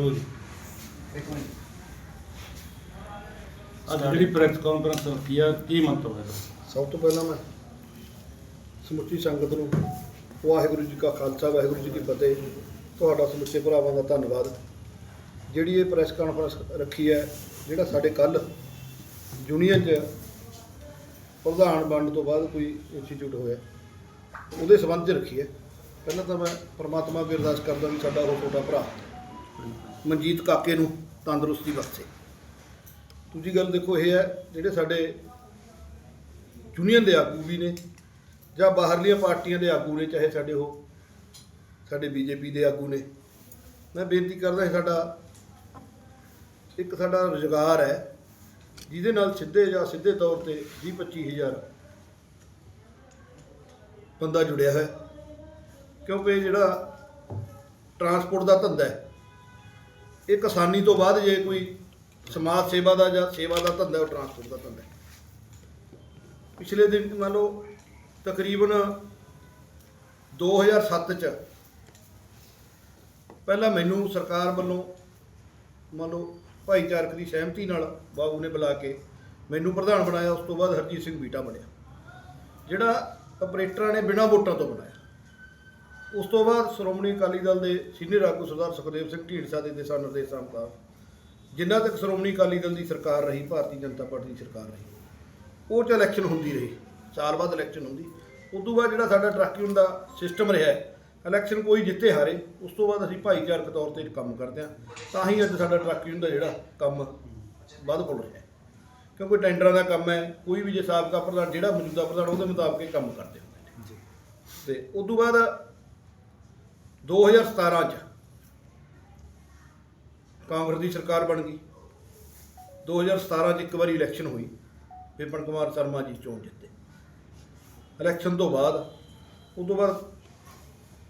ਚਲੋ ਜੀ ਇੱਕ ਮਿੰਟ। ਅੱਜ ਜਿਹੜੀ ਪ੍ਰੈਸ ਕਾਨਫਰੰਸ ਰੱਖੀ ਆ ਕੀ ਮੰਤਵ ਹੈ ਇਹਦਾ? ਸਭ ਤੋਂ ਪਹਿਲਾਂ ਮੈਂ ਸਮੁੱਚੀ ਸੰਗਤ ਨੂੰ ਵਾਹਿਗੁਰੂ ਜੀ ਕਾ ਖਾਲਸਾ ਵਾਹਿਗੁਰੂ ਜੀ ਕੀ ਫਤਿਹ ਤੁਹਾਡਾ ਸਮੁੱਚੇ ਭਰਾਵਾਂ ਦਾ ਧੰਨਵਾਦ। ਜਿਹੜੀ ਇਹ ਪ੍ਰੈਸ ਕਾਨਫਰੰਸ ਰੱਖੀ ਹੈ ਜਿਹੜਾ ਸਾਡੇ ਕੱਲ ਯੂਨੀਅਨ 'ਚ ਪ੍ਰਧਾਨ ਬਣਨ ਤੋਂ ਬਾਅਦ ਕੋਈ ਇੰਸਟੀਚਿਊਟ ਹੋਇਆ ਉਹਦੇ ਸੰਬੰਧ 'ਚ ਰੱਖੀ ਹੈ। ਪਹਿਲਾਂ ਤਾਂ ਮੈਂ ਪ੍ਰਮਾਤਮਾ ਅੱਗੇ ਅਰਦਾਸ ਕਰਦਾ ਵੀ ਸਾਡਾ ਉਹ ਛੋਟਾ ਭਰਾ ਮਨਜੀਤ ਕਾਕੇ ਨੂੰ ਤੰਦਰੁਸਤੀ ਬਖਸ਼ੇ ਦੂਜੀ ਗੱਲ ਦੇਖੋ ਇਹ ਹੈ, ਜਿਹੜੇ ਸਾਡੇ ਯੂਨੀਅਨ ਦੇ ਆਗੂ ਵੀ ਨੇ ਜਾਂ ਬਾਹਰਲੀਆਂ ਪਾਰਟੀਆਂ ਦੇ ਆਗੂ ਨੇ, ਚਾਹੇ ਸਾਡੇ ਉਹ ਸਾਡੇ ਬੀਜੇਪੀ ਦੇ ਆਗੂ ਨੇ, ਮੈਂ ਬੇਨਤੀ ਕਰਦਾ ਸਾਡਾ ਇੱਕ ਸਾਡਾ ਰੁਜ਼ਗਾਰ ਹੈ, ਜਿਹਦੇ ਨਾਲ ਸਿੱਧੇ ਜਾਂ ਸਿੱਧੇ ਤੌਰ ਤੇ 20 25000 ਬੰਦਾ ਜੁੜਿਆ ਹੈ। ਕਿਉਂਕਿ ਜਿਹੜਾ ਟਰਾਂਸਪੋਰਟ ਦਾ ਧੰਦਾ ਹੈ ਇਹ ਕਿਸਾਨੀ ਤੋਂ ਬਾਅਦ ਜੇ ਕੋਈ ਸਮਾਜ ਸੇਵਾ ਦਾ ਜਾਂ ਸੇਵਾ ਦਾ ਧੰਦਾ ਉਹ ਟਰਾਂਸਪੋਰਟ ਦਾ ਧੰਦਾ ਪਿਛਲੇ ਦਿਨ ਮੰਨ ਲਓ ਤਕਰੀਬਨ 2007 ਚ ਪਹਿਲਾਂ ਮੈਨੂੰ ਸਰਕਾਰ ਵੱਲੋਂ ਮੰਨ ਲਓ ਭਾਈਚਾਰਕ ਦੀ ਸਹਿਮਤੀ ਨਾਲ ਬਾਬੂ ਨੇ ਬੁਲਾ ਕੇ ਮੈਨੂੰ ਪ੍ਰਧਾਨ ਬਣਾਇਆ, ਉਸ ਤੋਂ ਬਾਅਦ ਹਰਜੀਤ ਸਿੰਘ ਬੀਟਾ ਬਣਿਆ। ਜਿਹੜਾ ਆਪਰੇਟਰਾਂ ਨੇ ਬਿਨਾਂ ਵੋਟਾਂ ਤੋਂ ਬਣਾਇਆ। ਉਸ ਤੋਂ ਬਾਅਦ ਸ਼੍ਰੋਮਣੀ ਅਕਾਲੀ ਦਲ ਦੇ ਸੀਨੀਅਰ ਆਗੂ ਸਰਦਾਰ ਸੁਖਦੇਵ ਸਿੰਘ ਢੀਂਡਸਾ ਦੇ ਦਿਸ਼ਾ ਨਿਰਦੇਸ਼ਾਂ ਮੁਤਾਬਕ ਜਿੰਨਾ ਤੱਕ ਸ਼੍ਰੋਮਣੀ ਅਕਾਲੀ ਦਲ ਦੀ ਸਰਕਾਰ ਰਹੀ ਭਾਰਤੀ ਜਨਤਾ ਪਾਰਟੀ ਦੀ ਸਰਕਾਰ ਰਹੀ ਉਹ 'ਚ ਇਲੈਕਸ਼ਨ ਹੁੰਦੀ ਰਹੀ ਸਾਲ ਬਾਅਦ ਇਲੈਕਸ਼ਨ ਹੁੰਦੀ। ਉਸ ਤੋਂ ਬਾਅਦ ਜਿਹੜਾ ਸਾਡਾ ਟਰੱਕ ਦਾ ਸਿਸਟਮ ਰਿਹਾ ਇਲੈਕਸ਼ਨ ਕੋਈ ਜਿੱਤੇ ਹਾਰੇ ਉਸ ਤੋਂ ਬਾਅਦ ਅਸੀਂ ਭਾਈਚਾਰਕ ਤੌਰ ਤੇ ਕੰਮ ਕਰਦੇ ਹਾਂ। ਤਾਂ ਹੀ ਅੱਜ ਸਾਡਾ ਟਰੱਕ ਦਾ ਜਿਹੜਾ ਕੰਮ ਵੱਧ ਫੁੱਲ ਰਿਹਾ ਕਿਉਂਕਿ ਟੈਂਡਰਾਂ ਦਾ ਕੰਮ ਹੈ ਕੋਈ ਵੀ ਜੇ ਸਾਬਕਾ ਪ੍ਰਧਾਨ ਜਿਹੜਾ ਮੌਜੂਦਾ ਪ੍ਰਧਾਨ ਉਹਦੇ ਮੁਤਾਬਕ ਹੀ ਕੰਮ ਕਰਦੇ ਹੁੰਦੇ ਨੇ। ਤੇ ਉਸ ਤੋਂ ਬਾਅਦ 2017 ਚ ਕਾਂਗਰਸ ਦੀ ਸਰਕਾਰ ਬਣ ਗਈ। 2017 ਚ ਇੱਕ ਵਾਰੀ ਇਲੈਕਸ਼ਨ ਹੋਈ, ਵਿਪਨ ਕੁਮਾਰ ਸ਼ਰਮਾ ਜੀ ਚੋਣ ਜਿੱਤੇ। ਇਲੈਕਸ਼ਨ ਤੋਂ ਬਾਅਦ, ਉਸ ਤੋਂ ਬਾਅਦ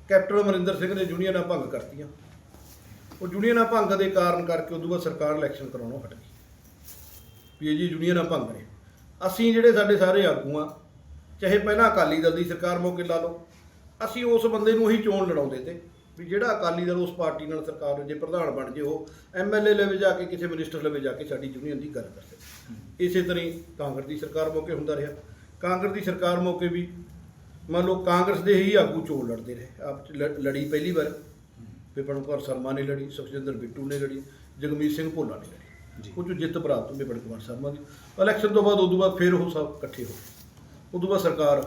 ਕੈਪਟਨ ਅਮਰਿੰਦਰ ਸਿੰਘ ਨੇ ਯੂਨੀਅਨਾਂ ਭੰਗ ਕਰਤੀਆਂ। ਉਹ ਯੂਨੀਅਨਾਂ ਭੰਗ ਦੇ ਕਾਰਨ ਕਰਕੇ ਉਸ ਤੋਂ ਬਾਅਦ ਸਰਕਾਰ ਇਲੈਕਸ਼ਨ ਕਰਾਉਣੋਂ ਹਟ ਗਈ। ਵੀ ਇਹ ਜੀ ਯੂਨੀਅਨਾਂ ਭੰਗ ਨੇ। ਅਸੀਂ ਜਿਹੜੇ ਸਾਡੇ ਸਾਰੇ ਆਗੂ ਆ, ਚਾਹੇ ਪਹਿਲਾਂ ਅਕਾਲੀ ਦਲ ਦੀ ਸਰਕਾਰ ਮੌਕੇ ਲਾ ਲਓ ਅਸੀਂ ਉਸ ਬੰਦੇ ਨੂੰ ਹੀ ਚੋਣ ਲੜਾਉਂਦੇ ਤੇ ਵੀ ਜਿਹੜਾ ਅਕਾਲੀ ਦਲ ਉਸ ਪਾਰਟੀ ਨਾਲ ਸਰਕਾਰ ਜੇ ਪ੍ਰਧਾਨ ਬਣ ਜੇ ਉਹ ਐਮਐਲਏ ਲੈਵੇ ਜਾ ਕੇ ਕਿਸੇ ਮਿਨਿਸਟਰ ਲੈਵੇ ਜਾ ਕੇ ਸਾਡੀ ਯੂਨੀਅਨ ਦੀ ਗੱਲ ਕਰਦੇ। ਇਸੇ ਤਰ੍ਹਾਂ ਹੀ ਕਾਂਗਰਸ ਦੀ ਸਰਕਾਰ ਮੌਕੇ ਹੁੰਦਾ ਰਿਹਾ। ਕਾਂਗਰਸ ਦੀ ਸਰਕਾਰ ਮੌਕੇ ਵੀ ਮੰਨ ਲਓ ਕਾਂਗਰਸ ਦੇ ਹੀ ਆਗੂ ਚੋਣ ਲੜਦੇ ਰਹੇ। ਆਪ ਲੜੀ ਪਹਿਲੀ ਵਾਰ। ਵਿਪਨ ਕੁਮਾਰ ਸ਼ਰਮਾ ਨੇ ਲੜੀ ਸੁਖਜਿੰਦਰ ਬਿੱਟੂ ਨੇ ਲੜੀ ਜਗਮੀਤ ਸਿੰਘ ਭੋਲਾ ਨੇ ਲੜੀ। ਉਹ 'ਚੋਂ ਜਿੱਤ ਪ੍ਰਾਪਤ ਵਿਪਨ ਕੁਮਾਰ ਸ਼ਰਮਾ ਦੀ। ਇਲੈਕਸ਼ਨ ਤੋਂ ਬਾਅਦ ਉਦੋਂ ਬਾਅਦ ਫਿਰ ਉਹ ਸਭ ਇਕੱਠੇ ਹੋ ਗਏ। ਉਦੋਂ ਬਾਅਦ ਸਰਕਾਰ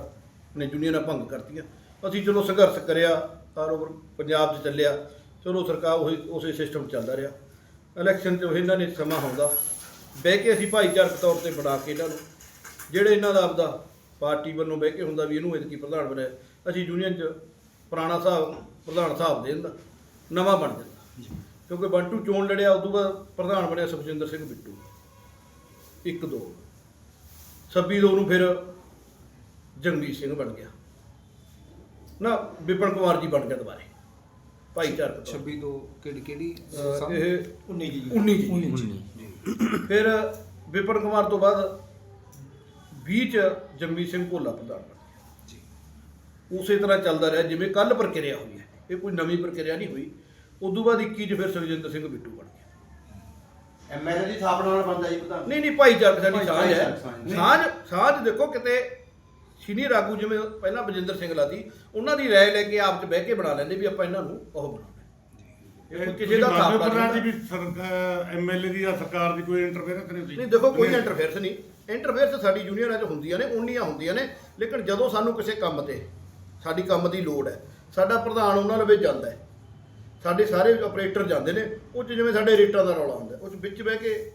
ਨੇ ਯੂਨੀਅਨਾਂ ਭੰਗ ਕਰਤੀਆਂ। ਅਸੀਂ ਚਲੋ ਸੰਘਰਸ਼ ਕਰਿਆ ਆਲ ਓਵਰ ਪੰਜਾਬ 'ਚ ਚੱਲਿਆ। ਚਲੋ ਸਰਕਾਰ ਉਹੀ ਉਸੇ ਸਿਸਟਮ ਚੱਲਦਾ ਰਿਹਾ। ਇਲੈਕਸ਼ਨ 'ਚ ਇਹਨਾਂ ਨੇ ਸਮਾਂ ਆਉਂਦਾ ਬਹਿ ਕੇ ਅਸੀਂ ਭਾਈਚਾਰਕ ਤੌਰ ਤੇ ਬਣਾ ਕੇ ਇਹਨਾਂ ਨੂੰ। ਜਿਹੜੇ ਇਹਨਾਂ ਦਾ ਆਪਦਾ ਪਾਰਟੀ ਵੱਲੋਂ ਬਹਿ ਕੇ ਹੁੰਦਾ ਵੀ ਇਹਨੂੰ ਇਤਕੀ ਪ੍ਰਧਾਨ ਬਣਾਇਆ ਅਸੀਂ ਯੂਨੀਅਨ 'ਚ ਪੁਰਾਣਾ ਸਾਹਿਬ ਪ੍ਰਧਾਨ ਸਾਹਿਬ ਦੇ ਦਿੰਦਾ ਨਵਾਂ ਬਣ ਜਾਂਦਾ ਕਿਉਂਕਿ ਬੰਟੂ ਚੋਣ ਲੜਿਆ ਉਦੋਂ ਬਾਅਦ ਪ੍ਰਧਾਨ ਬਣਿਆ ਸੁਖਜਿੰਦਰ ਸਿੰਘ ਬਿੱਟੂ। ਇੱਕ ਦੋ। 26 ਦੋ ਨੂੰ ਫਿਰ ਜਗਮੀਤ ਸਿੰਘ ਬਣ ਗਿਆ। ਨਾ ਵਿਪਨ ਕੁਮਾਰ ਜੀ ਬਣ ਗਿਆ ਦੁਬਾਰੇ। ਭਾਈਚਾਰਕ ਤੌਰ 26 ਤੋਂ ਕਿਹੜੀ ਕਿਹੜੀ ਅਹ? ਇਹ 19 ਜੀ 19 ਜੀ 19 ਜੀ ਫਿਰ ਵਿਪਨ ਕੁਮਾਰ ਤੋਂ ਬਾਅਦ 20 ਚ ਜਗਮੀਤ ਸਿੰਘ ਭੋਲਾ ਪ੍ਰਧਾਨ ਬਣ ਗਿਆ। ਜੀ। ਉਸੇ ਤਰ੍ਹਾਂ ਚੱਲਦਾ ਰਿਹਾ ਜਿਵੇਂ ਕੱਲ ਪ੍ਰਕਿਰਿਆ ਹੋਈ ਹੈ। ਇਹ ਕੋਈ ਨਵੀਂ ਪ੍ਰਕਿਰਿਆ ਨਹੀਂ ਹੋਈ। ਉਦੋਂ ਬਾਅਦ 21 ਚ ਫਿਰ ਸੁਖਜਿੰਦਰ ਸਿੰਘ ਬਿੱਟੂ ਬਣ ਗਿਆ। ਐਮਐਲਏ ਦੀ ਥਾਪਣਾ ਨਾਲ ਬੰਦਾ ਜੀ ਪ੍ਰਧਾਨ। ਨਹੀਂ ਨਹੀਂ ਭਾਈਚਾਰਕ ਸਾਡੀ ਸਾਂਝ ਹੈ। ਸਾਂਝ ਸਾਂਝ ਦੇਖੋ ਕਿਤੇ ਸੀਨੀਅਰ ਆਗੂ ਜਿਵੇਂ ਪਹਿਲਾਂ ਬਜਿੰਦਰ ਸਿੰਘ ਲਾਤੀ ਉਹਨਾਂ ਦੀ ਰਾਏ ਲੈ ਕੇ ਆਪ ਚ ਬਹਿ ਕੇ ਬਣਾ ਲੈਂਦੇ ਵੀ ਆਪਾਂ ਇਹਨਾਂ ਨੂੰ ਉਹ ਬਣਾਉਣਾ ਇਹ ਕਿਸੇ ਦਾ ਪ੍ਰਧਾਨ ਜੀ ਵੀ ਐਮਐਲਏ ਦੀ ਜਾਂ ਸਰਕਾਰ ਦੀ ਕੋਈ ਇੰਟਰਫੇਰੈਂਸ ਨਹੀਂ ਹੁੰਦੀ? ਨਹੀਂ ਦੇਖੋ ਕੋਈ ਇੰਟਰਫੇਅਰਸ ਨਹੀਂ। ਇੰਟਰਫੇਅਰਸ ਸਾਡੀ ਯੂਨੀਅਨਾਂ 'ਚ ਹੁੰਦੀਆਂ ਨੇ ਉਨੀਆਂ ਹੁੰਦੀਆਂ ਨੇ ਲੇਕਿਨ ਜਦੋਂ ਸਾਨੂੰ ਕਿਸੇ ਕੰਮ ਤੇ ਸਾਡੀ ਕੰਮ ਦੀ ਲੋੜ ਹੈ ਸਾਡਾ ਪ੍ਰਧਾਨ ਉਹਨਾਂ ਲਵੇ ਜਾਂਦਾ ਹੈ। ਸਾਡੇ ਸਾਰੇ ਆਪਰੇਟਰ ਜਾਂਦੇ ਨੇ ਉਹ 'ਚ ਜਿਵੇਂ ਸਾਡੇ ਰੇਟਾਂ ਦਾ ਰੌਲਾ ਹੁੰਦਾ ਉਹ 'ਚ ਵਿੱਚ ਬਹਿ ਕੇ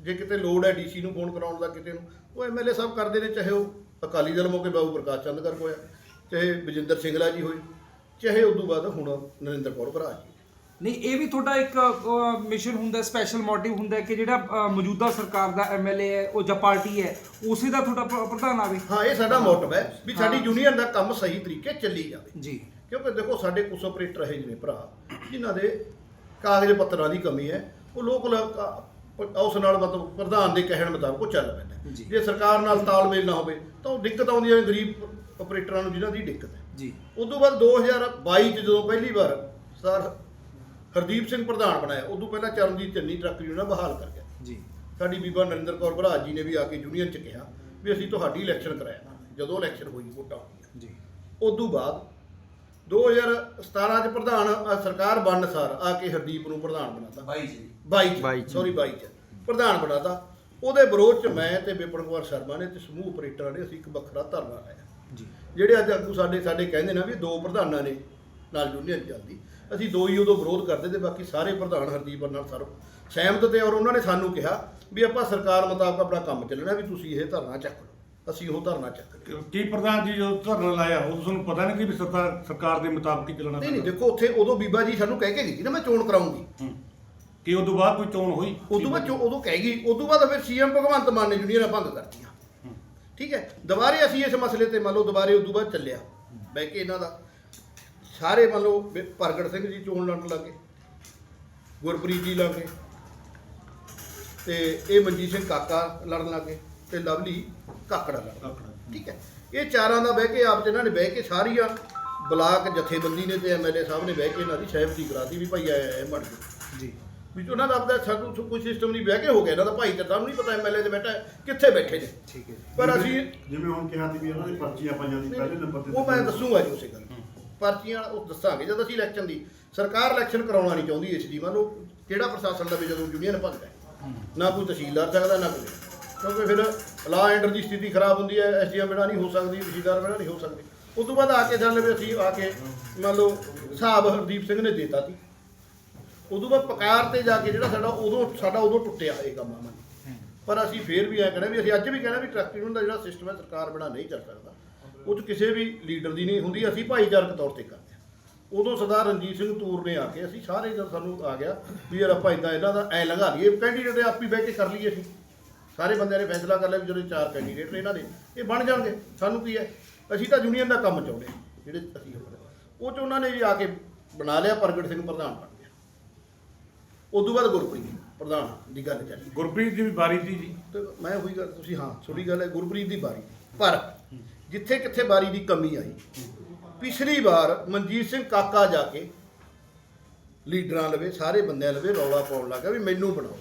ਜੇ ਕਿਤੇ ਲੋੜ ਹੈ ਡੀਸੀ ਨੂੰ ਫੋਨ ਕਰਾਉਣ ਦਾ ਕਿਤੇ ਨੂੰ ਉਹ ਐਮਐਲਏ ਸਾਹਿਬ ਕਰਦੇ ਨੇ ਚਾਹੇ ਉਹ ਅਕਾਲੀ ਦਲ ਮੌਕੇ ਬਾਬੂ ਪ੍ਰਕਾਸ਼ ਚੰਦ ਗਰਗ ਹੋਇਆ ਚਾਹੇ ਬਜਿੰਦਰ ਸਿੰਘਲਾ ਜੀ ਹੋਏ ਚਾਹੇ ਉਦੋਂ ਬਾਅਦ ਹੁਣ ਨਰਿੰਦਰ ਕੌਰ ਭਰਾ ਜੀ। ਨਹੀਂ ਇਹ ਵੀ ਤੁਹਾਡਾ ਇੱਕ ਮਿਸ਼ਨ ਹੁੰਦਾ ਸਪੈਸ਼ਲ ਮੋਟਿਵ ਹੁੰਦਾ ਕਿ ਜਿਹੜਾ ਮੌਜੂਦਾ ਸਰਕਾਰ ਦਾ ਐਮਐਲਏ ਹੈ ਉਹ ਜਾਂ ਪਾਰਟੀ ਹੈ ਉਸੇ ਦਾ ਤੁਹਾਡਾ ਪ੍ਰ- ਪ੍ਰਧਾਨ ਆਵੇ। ਹਾਂ ਇਹ ਸਾਡਾ ਮੋਟਿਵ ਹੈ ਵੀ ਸਾਡੀ ਯੂਨੀਅਨ ਦਾ ਕੰਮ ਸਹੀ ਤਰੀਕੇ ਚੱਲੀ ਜਾਵੇ। ਜੀ। ਕਿਉਂਕਿ ਦੇਖੋ ਸਾਡੇ ਕੁਝ ਆਪਰੇਟਰ ਹੈ ਜਿਵੇਂ ਭਰਾ ਜਿਨ੍ਹਾਂ ਦੇ ਕਾਗਜ਼ ਪੱਤਰਾਂ ਦੀ ਕਮੀ ਹੈ ਉਹ ਲੋਕ ਉਸ ਨਾਲ ਮਤਲਬ ਪ੍ਰਧਾਨ ਦੇ ਕਹਿਣ ਮੁਤਾਬਕ ਉਹ ਚੱਲ ਪੈਂਦਾ ਜੀ। ਜੇ ਸਰਕਾਰ ਨਾਲ ਤਾਲਮੇਲ ਨਾ ਹੋਵੇ ਤਾਂ ਉਹ ਦਿੱਕਤ ਆਉਂਦੀ ਹੈ ਗਰੀਬ ਆਪਰੇਟਰਾਂ ਨੂੰ ਜਿਨ੍ਹਾਂ ਦੀ ਦਿੱਕਤ ਹੈ। ਜੀ। ਉਸ ਤੋਂ ਬਾਅਦ 2022 ਚ ਜਦੋਂ ਪਹਿਲੀ ਵਾਰ ਸਰ ਹਰਦੀਪ ਸਿੰਘ ਪ੍ਰਧਾਨ ਬਣਾਇਆ ਉਦੋਂ ਪਹਿਲਾਂ ਚਰਨਜੀਤ ਚੰਨੀ ਟਰੱਕ ਯੂਨੀਅਨ ਬਹਾਲ ਕਰ ਗਿਆ। ਜੀ। ਸਾਡੀ ਬੀਬਾ ਨਰਿੰਦਰ ਕੌਰ ਭਰਾਜ ਜੀ ਨੇ ਵੀ ਆ ਕੇ ਯੂਨੀਅਨ ਚ ਕਿਹਾ ਵੀ ਅਸੀਂ ਤੁਹਾਡੀ ਇਲੈਕਸ਼ਨ ਕਰਾਇਆ। ਜਦੋਂ ਇਲੈਕਸ਼ਨ ਹੋਈ ਵੋਟਾਂ ਹੋਈਆਂ। ਜੀ। ਉਦੋਂ ਬਾਅਦ 2017 ਚ ਪ੍ਰਧਾਨ ਅ, ਸਰਕਾਰ ਬਣਨ ਸਾਰ ਆ ਕੇ ਹਰਦੀਪ ਨੂੰ ਪ੍ਰਧਾਨ ਬਣਾਤਾ। 22 ਜੀ। 22 ਚ ਸੌਰੀ 22 ਚ ਪ੍ਰਧਾਨ ਬਣਾਤਾ। ਉਹਦੇ ਵਿਰੋਧ ਚ ਮੈਂ ਤੇ ਵਿਪਨ ਕੁਮਾਰ ਸ਼ਰਮਾ ਨੇ ਤੇ ਸਮੂਹ ਆਪਰੇਟਰਾਂ ਨੇ ਅਸੀਂ ਇੱਕ ਵੱਖਰਾ ਧਰਨਾ ਲਾਇਆ। ਜੀ। ਜਿਹੜੇ ਅੱਜ ਆਗੂ ਸਾਡੇ ਸਾਡੇ ਕਹਿੰਦੇ ਨੇ ਵੀ ਦੋ ਪ੍ਰਧਾਨਾਂ ਨੇ ਨਾਲ ਯੂਨੀਅਨ ਚੱਲਦੀ ਅਸੀਂ ਦੋ ਹੀ ਉਦੋਂ ਵਿਰੋਧ ਕਰਦੇ ਤੇ ਬਾਕੀ ਸਾਰੇ ਪ੍ਰਧਾਨ ਹਰਦੀਪ ਨਾਲ ਸਰ। ਸਹਿਮਤ ਤੇ ਔਰ ਉਹਨਾਂ ਨੇ ਸਾਨੂੰ ਕਿਹਾ ਵੀ ਆਪਾਂ ਸਰਕਾਰ ਮੁਤਾਬਕ ਆਪਣਾ ਕੰਮ ਚੱਲਣਾ ਵੀ ਤੁਸੀਂ ਇਹ ਧਰਨਾ ਚੱਕ ਲਓ। ਅਸੀਂ ਉਹ ਧਰਨਾ ਚੱਕ ਲਿਆ। ਕੀ ਪ੍ਰਧਾਨ ਜੀ ਜਦੋਂ ਧਰਨਾ ਲਾਇਆ ਉਹ ਤੁਹਾਨੂੰ ਪਤਾ ਨਹੀਂ ਕਿ ਵੀ ਸਰਕਾਰ ਸਰਕਾਰ ਦੇ ਮੁਤਾਬਕ ਹੀ ਚੱਲਣਾ ਨਹੀਂ ਨਹੀਂ ਪੈਂਦਾ? ਦੇਖੋ ਉੱਥੇ ਉਦੋਂ ਬੀਬਾ ਜੀ ਸਾਨੂੰ ਕਹਿ ਕੇ ਗਈ ਸੀ ਨਾ ਮੈਂ ਚੋਣ ਕਰਾਉਂਗੀ। ਹੂੰ। ਕੀ ਉਦੋਂ ਬਾਅਦ ਕੋਈ ਚੋਣ ਹੋਈ? ਉਦੋਂ ਬਾਅਦ ਚੋ- ਉਦੋਂ ਕਹਿ ਗਈ। ਉਦੋਂ ਬਾਅਦ ਫਿਰ ਸੀਐਮ ਭਗਵੰਤ ਮਾਨ ਨੇ ਯੂਨੀਅਨਾਂ ਭੰਗ ਕਰਤੀਆਂ। ਠੀਕ ਹੈ? ਦੁਬਾਰੇ ਅਸੀਂ ਇਸ ਮਸਲੇ ਤੇ ਮੰਨ ਲਓ ਦੁਬਾਰੇ ਉਦੋਂ ਬਾਅਦ ਚੱਲਿਆ। ਬਹਿ ਕੇ ਇਹਨਾਂ ਦਾ ਸਾਰੇ ਮੰਨ ਲਓ ਵੀ ਪ੍ਰਗਟ ਸਿੰਘ ਜੀ ਚੋਣ ਲੜਨ ਲੱਗੇ ਗੁਰਪ੍ਰੀਤ ਜੀ ਲੱਗੇ ਤੇ ਇਹ ਮਨਜੀਤ ਸਿੰਘ ਕਾਕਾ ਲੜਨ ਲੱਗੇ ਤੇ ਲਵਲੀ ਕਾਕੜਾ ਲੱਗੇ। ਕਾਕੜਾ। ਠੀਕ ਹੈ। ਇਹ ਚਾਰਾਂ ਦਾ ਬਹਿ ਕੇ ਆਪ 'ਚ ਇਹਨਾਂ ਨੇ ਬਹਿ ਕੇ ਸਾਰੀਆਂ ਬਲਾਕ ਜਥੇਬੰਦੀ ਨੇ ਤੇ ਐਮਐਲਏ ਸਾਹਿਬ ਨੇ ਬਹਿ ਕੇ ਇਹਨਾਂ ਦੀ ਸਹਿਮਤੀ ਕਰਾਤੀ ਵੀ ਭਾਈ ਐ ਬਣ ਗਏ ਜੀ। ਵੀ ਉਹਨਾਂ ਦਾ ਆਪਦਾ ਸਾਨੂੰ ਸੋ- ਕੋਈ ਸਿਸਟਮ ਨਹੀਂ ਬਹਿ ਕੇ ਹੋ ਗਿਆ ਇਹਨਾਂ ਦਾ ਭਾਈ ਤੇ ਸਾਨੂੰ ਨਹੀਂ ਪਤਾ ਐਮਐਲਏ ਦੇ ਬੈਠਾ ਕਿੱਥੇ ਬੈਠੇ ਨੇ। ਠੀਕ ਹੈ ਪਰ ਅਸੀਂ ਜਿਵੇਂ ਹੁਣ ਕਿਹਾ ਸੀ ਵੀ ਉਹਨਾਂ ਦੀ ਪਰਚੀਆਂ ਪਾਈਆਂ ਦੀ ਪਹਿਲੇ ਨੰਬਰ ਤੇ ਉਹ ਮੈਂ ਦੱਸੂਗਾ ਜੀ ਉਸੇ ਗੱਲ। ਪਰਚੀਆਂ ਉਹ ਦੱਸਾਂਗੇ ਜਦ ਅਸੀਂ ਇਲੈਕਸ਼ਨ ਦੀ ਸਰਕਾਰ ਇਲੈਕਸ਼ਨ ਕਰਾਉਣਾ ਨਹੀਂ ਚਾਹੁੰਦੀ ਇਸ ਦੀ ਮੰਨ ਲਓ ਕਿਹੜਾ ਪ੍ਰਸ਼ਾਸਨ ਦਾ ਵੀ ਜਦੋਂ ਯੂਨੀਅਨ ਭੰਗਦਾ ਨਾ ਕੋਈ ਤਹਿਸੀਲਦਾਰ ਸਕਦਾ ਨਾ ਕੋਈ ਕਿਉਂਕਿ ਫਿਰ ਲਾ ਐਂਡਰ ਦੀ ਸਥਿਤੀ ਖਰਾਬ ਹੁੰਦੀ ਹੈ, ਐਸਡੀਐਮ ਬਿਨਾਂ ਨਹੀਂ ਹੋ ਸਕਦੀ, ਤਹਿਸੀਲਦਾਰ ਬਿਨਾਂ ਨਹੀਂ ਹੋ ਸਕਦੀ। ਉਸ ਤੋਂ ਬਾਅਦ ਆ ਕੇ ਸਾਡੇ ਵੀ ਅਸੀਂ ਆ ਕੇ ਮੰਨ ਲਓ ਹਿਸਾਬ ਹਰਦੀਪ ਸਿੰਘ ਨੇ ਦੇਤਾ ਸੀ। ਉਦੋਂ ਬਾਅਦ ਪਕਾਰ ਤੇ ਜਾ ਕੇ ਜਿਹੜਾ ਸਾਡਾ ਉਦੋਂ ਸਾਡਾ ਉਦੋਂ ਟੁੱਟਿਆ ਇਹ ਕੰਮ ਅਮਨ ਪਰ ਅਸੀਂ ਫੇਰ ਵੀ ਐ ਕਹਿੰਦੇ ਵੀ ਅਸੀਂ ਅੱਜ ਵੀ ਕਹਿੰਦੇ ਵੀ ਟਰੱਕ ਯੂਨੀਅਨ ਦਾ ਜਿਹੜਾ ਸਿਸਟਮ ਹੈ, ਸਰਕਾਰ ਬਿਨਾਂ ਨਹੀਂ ਚੱਲ ਸਕਦਾ। ਉਹ 'ਚ ਕਿਸੇ ਵੀ ਲੀਡਰ ਦੀ ਨਹੀਂ ਹੁੰਦੀ, ਅਸੀਂ ਭਾਈਚਾਰਕ ਤੌਰ ਤੇ ਕਰਦੇ ਹਾਂ। ਉਦੋਂ ਸਰਦਾਰ ਰਣਜੀਤ ਸਿੰਘ ਤੂਰ ਨੇ ਆ ਕੇ ਅਸੀਂ ਸਾਰੇ ਜਦ ਸਾਨੂੰ ਆ ਗਿਆ ਵੀ ਯਾਰ ਆਪਾਂ ਇਦਾਂ ਇਹਨਾਂ ਦਾ ਐ ਲੰਘਾ ਲਈਏ ਕੈਂਡੀਡੇਟ ਆਪ ਹੀ ਬਹਿ ਕੇ ਕਰ ਲਈਏ ਅਸੀਂ। ਸਾਰੇ ਬੰਦਿਆਂ ਨੇ ਫੈਸਲਾ ਕਰ ਲਿਆ ਵੀ ਜਦੋਂ ਚਾਰ ਕੈਂਡੀਡੇਟ ਨੇ ਇਹਨਾਂ ਦੇ ਇਹ ਬਣ ਜਾਣਗੇ। ਸਾਨੂੰ ਕੀ ਹੈ? ਅਸੀਂ ਤਾਂ ਯੂਨੀਅਨ ਦਾ ਕੰਮ ਚਾਹੁੰਦੇ ਹਾਂ ਜਿਹੜੇ ਅਸੀਂ ਰਹੇ ਉਹ ਚ ਉਹਨਾਂ ਨੇ ਵੀ ਆ ਕੇ ਬਣਾ ਲਿਆ ਪ੍ਰਗਟ ਸਿੰਘ ਪ੍ਰਧਾਨ ਬਣ ਗਿਆ। ਉਦੋਂ ਬਾਅਦ ਗੁਰਪ੍ਰੀਤ ਪ੍ਰਧਾਨ ਦੀ ਗੱਲ ਚੱਲੀ ਗੁਰਪ੍ਰੀਤ ਦੀ ਵੀ ਵਾਰੀ ਸੀ ਜੀ। ਤੇ ਮੈਂ ਉਹੀ ਗੱਲ ਤੁਸੀਂ ਹਾਂ ਛੋਟੀ ਗੱਲ ਹੈ ਗੁਰਪ੍ਰੀਤ ਦੀ ਬਾਰੀ ਪਰ ਜਿੱਥੇ ਕਿੱਥੇ ਬਾਰੀ ਦੀ ਕਮੀ ਆਈ ਪਿਛਲੀ ਵਾਰ ਮਨਜੀਤ ਸਿੰਘ ਕਾਕਾ ਜਾ ਕੇ ਲੀਡਰਾਂ ਲਵੇ ਸਾਰੇ ਬੰਦਿਆਂ ਲਵੇ ਰੌਲਾ ਪਾਉਣ ਲੱਗਾ ਵੀ ਮੈਨੂੰ ਬਣਾਓ।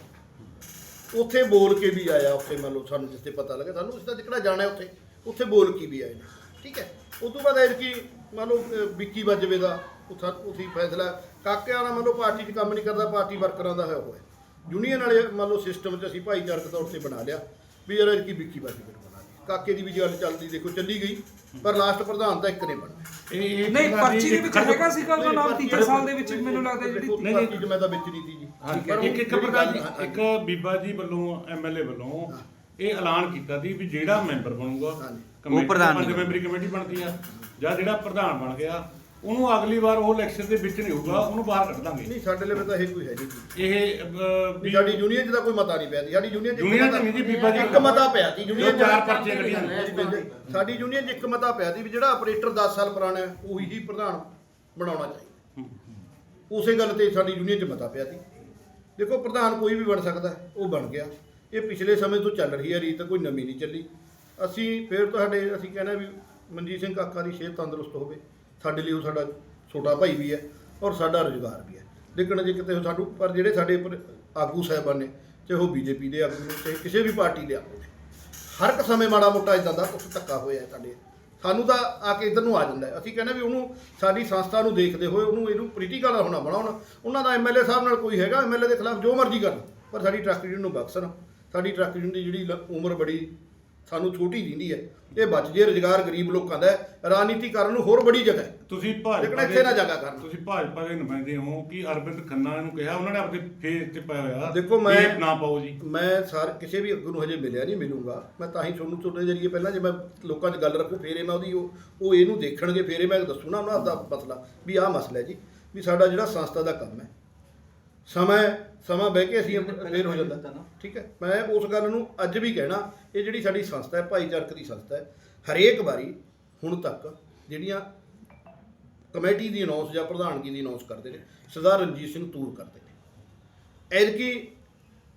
ਉੱਥੇ ਬੋਲ ਕੇ ਵੀ ਆਇਆ ਉੱਥੇ, ਮੰਨ ਲਓ ਸਾਨੂੰ ਜਿੱਥੇ ਪਤਾ ਲੱਗਾ, ਸਾਨੂੰ ਉਸ ਦਾ ਜਿਹੜਾ ਜਾਣਾ ਉੱਥੇ ਉੱਥੇ ਬੋਲ ਕੇ ਵੀ ਆਏ ਨੇ। ਠੀਕ ਹੈ? ਉਸ ਤੋਂ ਬਾਅਦ ਇਹ ਮੰਨ ਲਓ ਵਿੱਕੀ ਵਜਵੇ ਦਾ ਉਥਾ, ਉਥੀ ਫੈਸਲਾ, ਕਾਕਿਆਂ ਵਾਲਾ ਮੰਨ ਲਓ ਪਾਰਟੀ 'ਚ ਕੰਮ ਨਹੀਂ ਕਰਦਾ, ਪਾਰਟੀ ਵਰਕਰਾਂ ਦਾ ਹੈ ਹੋਇਆ। ਯੂਨੀਅਨ ਵਾਲੇ ਮੰਨ ਲਓ ਸਿਸਟਮ 'ਚ ਅਸੀਂ ਭਾਈਚਾਰਕ ਤੌਰ ਤੇ ਬਣਾ ਲਿਆ, ਵੀ ਯਾਰ ਕੀ ਵਿੱਕੀ ਵਜਵੇ ਨੂੰ ਬਣਾ ਲਿਆ ਕਾਕੇ ਦੀ ਵੀ ਗੱਲ ਚੱਲਦੀ, ਦੇਖੋ ਚੱਲੀ ਗਈ, ਪਰ ਲਾਸਟ ਪ੍ਰਧਾਨ ਤਾਂ ਇੱਕ ਨੇ ਬਣਨਾ। ਇਹ ਇਹ ਨਹੀਂ ਪਰਚੀ ਦੇ ਵਿੱਚ ਹੈਗਾ ਸੀਗਾ ਉਹਦਾ ਨਾਮ ਤੀਜੇ ਸਾਲ ਦੇ ਵਿੱਚ ਮੈਨੂੰ ਲੱਗਦਾ ਜਿਹੜੀ ਨਹੀਂ, ਨਹੀਂ। 'ਚ ਮੈਂ ਤਾਂ ਵਿੱਚ ਨਹੀਂ ਸੀ ਜੀ ਇੱਕ ਇੱਕ ਪ੍ਰਧਾਨ ਜੀ ਇੱਕ ਬੀਬਾ ਜੀ ਵੱਲੋਂ ਐਮਐਲਏ ਵੱਲੋਂ ਇਹ ਐਲਾਨ ਕੀਤਾ ਸੀ ਵੀ ਜਿਹੜਾ ਮੈਂਬਰ ਬਣੂਗਾ। ਕਮੇਟੀ ਪ੍ਰਧਾਨ ਮੈਂਬਰੀ ਕਮੇਟੀ ਬਣਦੀ ਆ ਜਾਂ ਜਿਹੜਾ ਪ੍ਰਧਾਨ ਬਣ ਗਿਆ ਉਹਨੂੰ ਅਗਲੀ ਵਾਰ ਉਹ ਇਲੈਕਸ਼ਨ ਦੇ ਵਿੱਚ ਨਹੀਂ ਹੋਊਗਾ ਉਹਨੂੰ ਬਾਹਰ ਕੱਢ ਦਾਂਗੇ। ਨਹੀਂ ਸਾਡੇ ਲਈ ਤਾਂ ਇਹ ਕੋਈ ਹੈ ਜੀ ਇਹ ਅਹ, ਵੀ ਸਾਡੀ ਯੂਨੀਅਨ 'ਚ ਤਾਂ ਕੋਈ ਮਤਾ ਨਹੀਂ ਪਿਆ ਸੀ। ਸਾਡੀ ਯੂਨੀਅਨ 'ਚ ਇੱਕ 'ਚ ਨਹੀਂ ਜੀ, ਬੀਬਾ ਜੀ। ਇੱਕ ਮਤਾ ਪਿਆ ਸੀ। ਯੂਨੀਅਨ 'ਚ ਚਾਰ ਪਰਚੀਆਂ ਕੱਢੀਆਂ ਨੇ। ਸਾਡੀ ਯੂਨੀਅਨ 'ਚ ਇੱਕ ਮਤਾ ਪਿਆ ਸੀ ਵੀ ਜਿਹੜਾ ਆਪਰੇਟਰ 10 ਸਾਲ ਪੁਰਾਣਾ ਹੈ ਉਹੀ ਹੀ ਪ੍ਰਧਾਨ ਬਣਾਉਣਾ ਚਾਹੀਦਾ। ਉਸੇ ਗੱਲ ਤੇ ਸਾਡੀ ਯੂਨੀਅਨ 'ਚ ਮਤਾ ਪਿਆ ਸੀ। ਦੇਖੋ ਪ੍ਰਧਾਨ ਕੋਈ ਵੀ ਬਣ ਸਕਦਾ ਹੈ, ਉਹ ਬਣ ਗਿਆ। ਇਹ ਪਿਛਲੇ ਸਮੇਂ ਤੋਂ ਚੱਲ ਰਹੀ ਹੈ ਰੀਤ ਕੋਈ ਨਵੀਂ ਨਹੀਂ ਚੱਲੀ। ਅਸੀਂ ਫਿਰ ਤੁਹਾਡੇ ਅਸੀਂ ਕਹਿੰਦੇ ਵੀ ਮਨਜੀਤ ਸਿੰਘ ਕਾਕਾ ਦੀ ਸਿਹਤ ਤੰਦਰੁਸਤ ਹੋਵੇ। ਸਾਡੇ ਲਈ ਉਹ ਸਾਡਾ ਛੋਟਾ ਭਾਈ ਵੀ ਹੈ ਔਰ ਸਾਡਾ ਰੁਜ਼ਗਾਰ ਵੀ ਹੈ। ਲੇਕਿਨ ਜੇ ਕਿਤੇ ਸਾਨੂੰ, ਪਰ ਜਿਹੜੇ ਸਾਡੇ ਉੱਪਰ ਆਗੂ ਸਾਹਿਬਾਨ ਨੇ, ਚਾਹੇ ਉਹ ਬੀਜੇਪੀ ਦੇ ਆਗੂ ਨੇ, ਚਾਹੇ ਕਿਸੇ ਵੀ ਪਾਰਟੀ ਦੇ ਆਗੂ ਨੇ, ਹਰ ਇੱਕ ਸਮੇਂ ਮਾੜਾ ਮੋਟਾ ਇਦਾਂ ਦਾ ਕੁਛ ਧੱਕਾ ਹੋਇਆ ਸਾਡੇ। ਸਾਨੂੰ ਤਾਂ ਆ ਕੇ ਇਧਰ ਨੂੰ ਆ ਜਾਂਦਾ ਅਸੀਂ ਕਹਿੰਦੇ ਵੀ ਉਹਨੂੰ ਸਾਡੀ ਸੰਸਥਾ ਨੂੰ ਦੇਖਦੇ ਹੋਏ ਉਹਨੂੰ ਇਹਨੂੰ ਪੋਲੀਟੀਕਲ ਹੋਣਾ ਬਣਾਉਣ। ਉਹਨਾਂ ਦਾ ਐਮਐਲਏ ਸਾਹਿਬ ਨਾਲ ਕੋਈ ਹੈਗਾ? ਐਮਐਲਏ ਦੇ ਖਿਲਾਫ ਜੋ ਮਰਜ਼ੀ ਕਰਨ। ਪਰ ਸਾਡੀ ਟਰੱਕ ਯੂਨੀਅਨ ਨੂੰ ਬਖਸ਼ਣ। ਸਾਡੀ ਟਰੱਕ ਯੂਨੀਅਨ ਦੀ ਜਿਹੜੀ ਲ- ਉਮਰ ਬੜੀ ਸਾਨੂੰ ਛੋਟੀ ਦਿੰਦੀ ਹੈ। ਇਹ ਬਚ ਜੇ ਰੁਜ਼ਗਾਰ ਗਰੀਬ ਲੋਕਾਂ ਦਾ ਹੈ। ਰਾਜਨੀਤੀਕਰਨ ਨੂੰ ਹੋਰ ਬੜੀ ਜਗ੍ਹਾ ਹੈ। ਤੁਸੀਂ ਲੇਕਿਨ ਭਾਜਪਾ ਇੱਥੇ ਨਾ ਜਗ੍ਹਾ ਕਰਨ। ਤੁਸੀਂ ਭਾਜਪਾ ਦੇ ਨੁਮਾਇੰਦੇ ਹੋ ਕਿ ਅਰਵਿੰਦ ਖੰਨਾ ਨੂੰ ਕਿਹਾ? ਉਹਨਾਂ ਨੇ ਆਪਣੇ ਫੇਸ ਤੇ ਪਾਇਆ ਹੋਇਆ ਦੇਖੋ ਮੈਂ- ਇਹ ਨਾ ਪਾਓ ਜੀ। ਮੈਂ ਸਾਰ ਕਿਸੇ ਵੀ ਅੱਗੂ ਨੂੰ ਹਜੇ ਮਿਲਿਆ ਨਹੀਂ ਮਿਲੂੰਗਾ। ਮੈਂ ਤਾਂ ਹੀ ਤੁਹਾਨੂੰ ਤੁਹਾਡੇ ਜਰੀਏ ਪਹਿਲਾਂ ਜੇ ਮੈਂ ਲੋਕਾਂ 'ਚ ਗੱਲ ਰੱਖੂ ਫੇਰੇ ਮੈਂ ਉਹਦੀ ਉਹ ਉਹ ਇਹਨੂੰ ਦੇਖਣਗੇ ਫੇਰੇ ਮੈਂ ਦੱਸੂ ਨਾ ਉਹਨਾਂ ਦਾ ਮਸਲਾ। ਵੀ ਆਹ ਮਸਲਾ ਹੈ ਜੀ ਵੀ ਸਾਡਾ ਜਿਹੜਾ ਸੰਸਥਾ ਦਾ ਕੰਮ ਹੈ। ਸਮਾਂ ਸਮਾਂ ਬਹਿ ਕੇ ਅਸੀਂ ਫੇਰ ਹੋ ਜਾਂਦਾ। ਠੀਕ ਹੈ ਮੈਂ ਉਸ ਗੱਲ ਨੂੰ ਅੱਜ ਵੀ ਕਹਿਣਾ ਇਹ ਜਿਹੜੀ ਸਾਡੀ ਸੰਸਥਾ ਹੈ ਭਾਈਚਾਰਕ ਦੀ ਸੰਸਥਾ ਹੈ ਹਰੇਕ ਵਾਰੀ ਹੁਣ ਤੱਕ ਜਿਹੜੀਆਂ ਕਮੇਟੀ ਦੀ ਅਨਾਉਂਸ ਜਾਂ ਪ੍ਰਧਾਨਗੀ ਦੀ ਅਨਾਉਂਸ ਕਰਦੇ ਨੇ ਸਰਦਾਰ ਰਣਜੀਤ ਸਿੰਘ ਤੂਰ ਕਰਦੇ ਨੇ। ਐਤਕੀ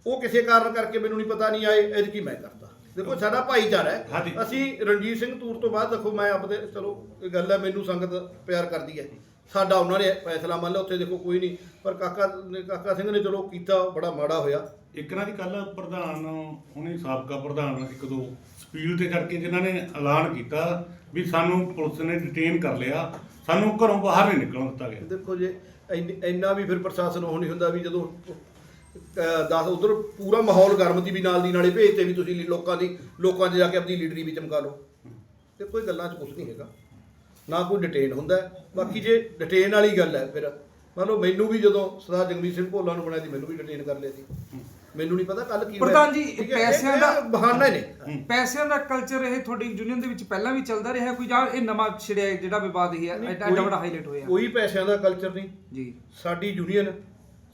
ਉਹ ਕਿਸੇ ਕਾਰਨ ਕਰਕੇ ਮੈਨੂੰ ਨਹੀਂ ਪਤਾ ਨਹੀਂ ਆਏ ਐਤਕੀ ਮੈਂ ਕਰਦਾ। ਦੇਖੋ ਸਾਡਾ ਭਾਈਚਾਰਾ ਹਾਂਜੀ। ਹੈ ਅਸੀਂ ਰਣਜੀਤ ਸਿੰਘ ਤੂਰ ਤੋਂ ਬਾਅਦ ਦੇਖੋ ਮੈਂ ਆਪਦੇ ਚਲੋ ਇਹ ਗੱਲ ਹੈ ਮੈਨੂੰ ਸੰਗਤ ਪਿਆਰ ਕਰਦੀ ਹੈ। ਸਾਡਾ ਉਹਨਾਂ ਨੇ ਫੈਸਲਾ ਮੰਨ ਲਿਆ ਉੱਥੇ ਦੇਖੋ ਕੋਈ ਨਹੀਂ। ਪਰ ਕਾਕਾ ਨੇ ਕਾਕਾ ਸਿੰਘ ਨੇ ਚਲੋ ਕੀਤਾ ਬੜਾ ਮਾੜਾ ਹੋਇਆ। ਇੱਕ ਨਾ ਦੀ ਕੱਲ ਪ੍ਰਧਾਨ ਹੁਣੇ ਸਾਬਕਾ ਪ੍ਰਧਾਨ ਇੱਕ ਦੋ ਸਪੀਡ ਤੇ ਕਰਕੇ ਜਿਨ੍ਹਾਂ ਨੇ ਐਲਾਨ ਕੀਤਾ ਵੀ ਸਾਨੂੰ ਪੁਲਿਸ ਨੇ ਡਿਟੇਨ ਕਰ ਲਿਆ ਸਾਨੂੰ ਘਰੋਂ ਬਾਹਰ ਨਹੀਂ ਨਿਕਲਣ ਦਿੱਤਾ ਗਿਆ। ਦੇਖੋ ਜੇ ਇੰਨ- ਇੰਨਾ ਵੀ ਫਿਰ ਪ੍ਰਸ਼ਾਸਨ ਉਹ ਨਹੀਂ ਹੁੰਦਾ ਵੀ ਜਦੋਂ 10 ਉਧਰ ਪੂਰਾ ਮਾਹੌਲ ਗਰਮ ਦੀ ਵੀ ਨਾਲ ਦੀ ਨਾਲੇ ਭੇਜਤੇ ਵੀ ਤੁਸੀਂ ਲੋਕਾਂ ਦੀ ਲੋਕਾਂ 'ਚ ਜਾ ਕੇ ਆਪਣੀ ਲੀਡਰੀ ਵੀ ਚਮਕਾ ਲਓ। ਤੇ ਕੋਈ ਗੱਲਾਂ 'ਚ ਕੁਝ ਨਹੀਂ ਹੈਗਾ। ਨਾ ਕੋਈ ਡਿਟੇਨ ਹੁੰਦਾ। ਬਾਕੀ ਜੇ ਡਿਟੇਨ ਵਾਲੀ ਗੱਲ ਹੈ ਫਿਰ ਮੰਨ ਲਓ ਮੈਨੂੰ ਵੀ ਜਦੋਂ ਸਰਦਾਰ ਜਗਮੀਤ ਸਿੰਘ ਭੋਲਾ ਨੂੰ ਬਣਾਇਆ ਸੀ ਮੈਨੂੰ ਵੀ ਡਿਟੇਨ ਕਰ ਲਿਆ ਸੀ। ਮੈਨੂੰ ਨਹੀਂ ਪਤਾ ਕੱਲ ਕੀ। ਪ੍ਰਧਾਨ ਜੀ, ਪੈਸਿਆਂ ਦਾ- ਬਹਾਨਾ ਹੀ ਨੇ ਪੈਸਿਆਂ ਦਾ ਕਲਚਰ ਇਹ ਤੁਹਾਡੀ ਯੂਨੀਅਨ ਦੇ ਵਿੱਚ ਪਹਿਲਾਂ ਵੀ ਚੱਲਦਾ ਰਿਹਾ ਕੋਈ ਜਾਂ ਇਹ ਨਵਾਂ ਛਿੜਿਆ ਜਿਹੜਾ ਵਿਵਾਦ ਹੈ ਨਹੀਂ, ਐਡਾ ਵੱਡਾ ਹਾਈਲਾਈਟ ਹੋਇਆ? ਕੋਈ ਪੈਸਿਆਂ ਦਾ ਕਲਚਰ ਨਹੀਂ। ਜੀ। ਸਾਡੀ ਯੂਨੀਅਨ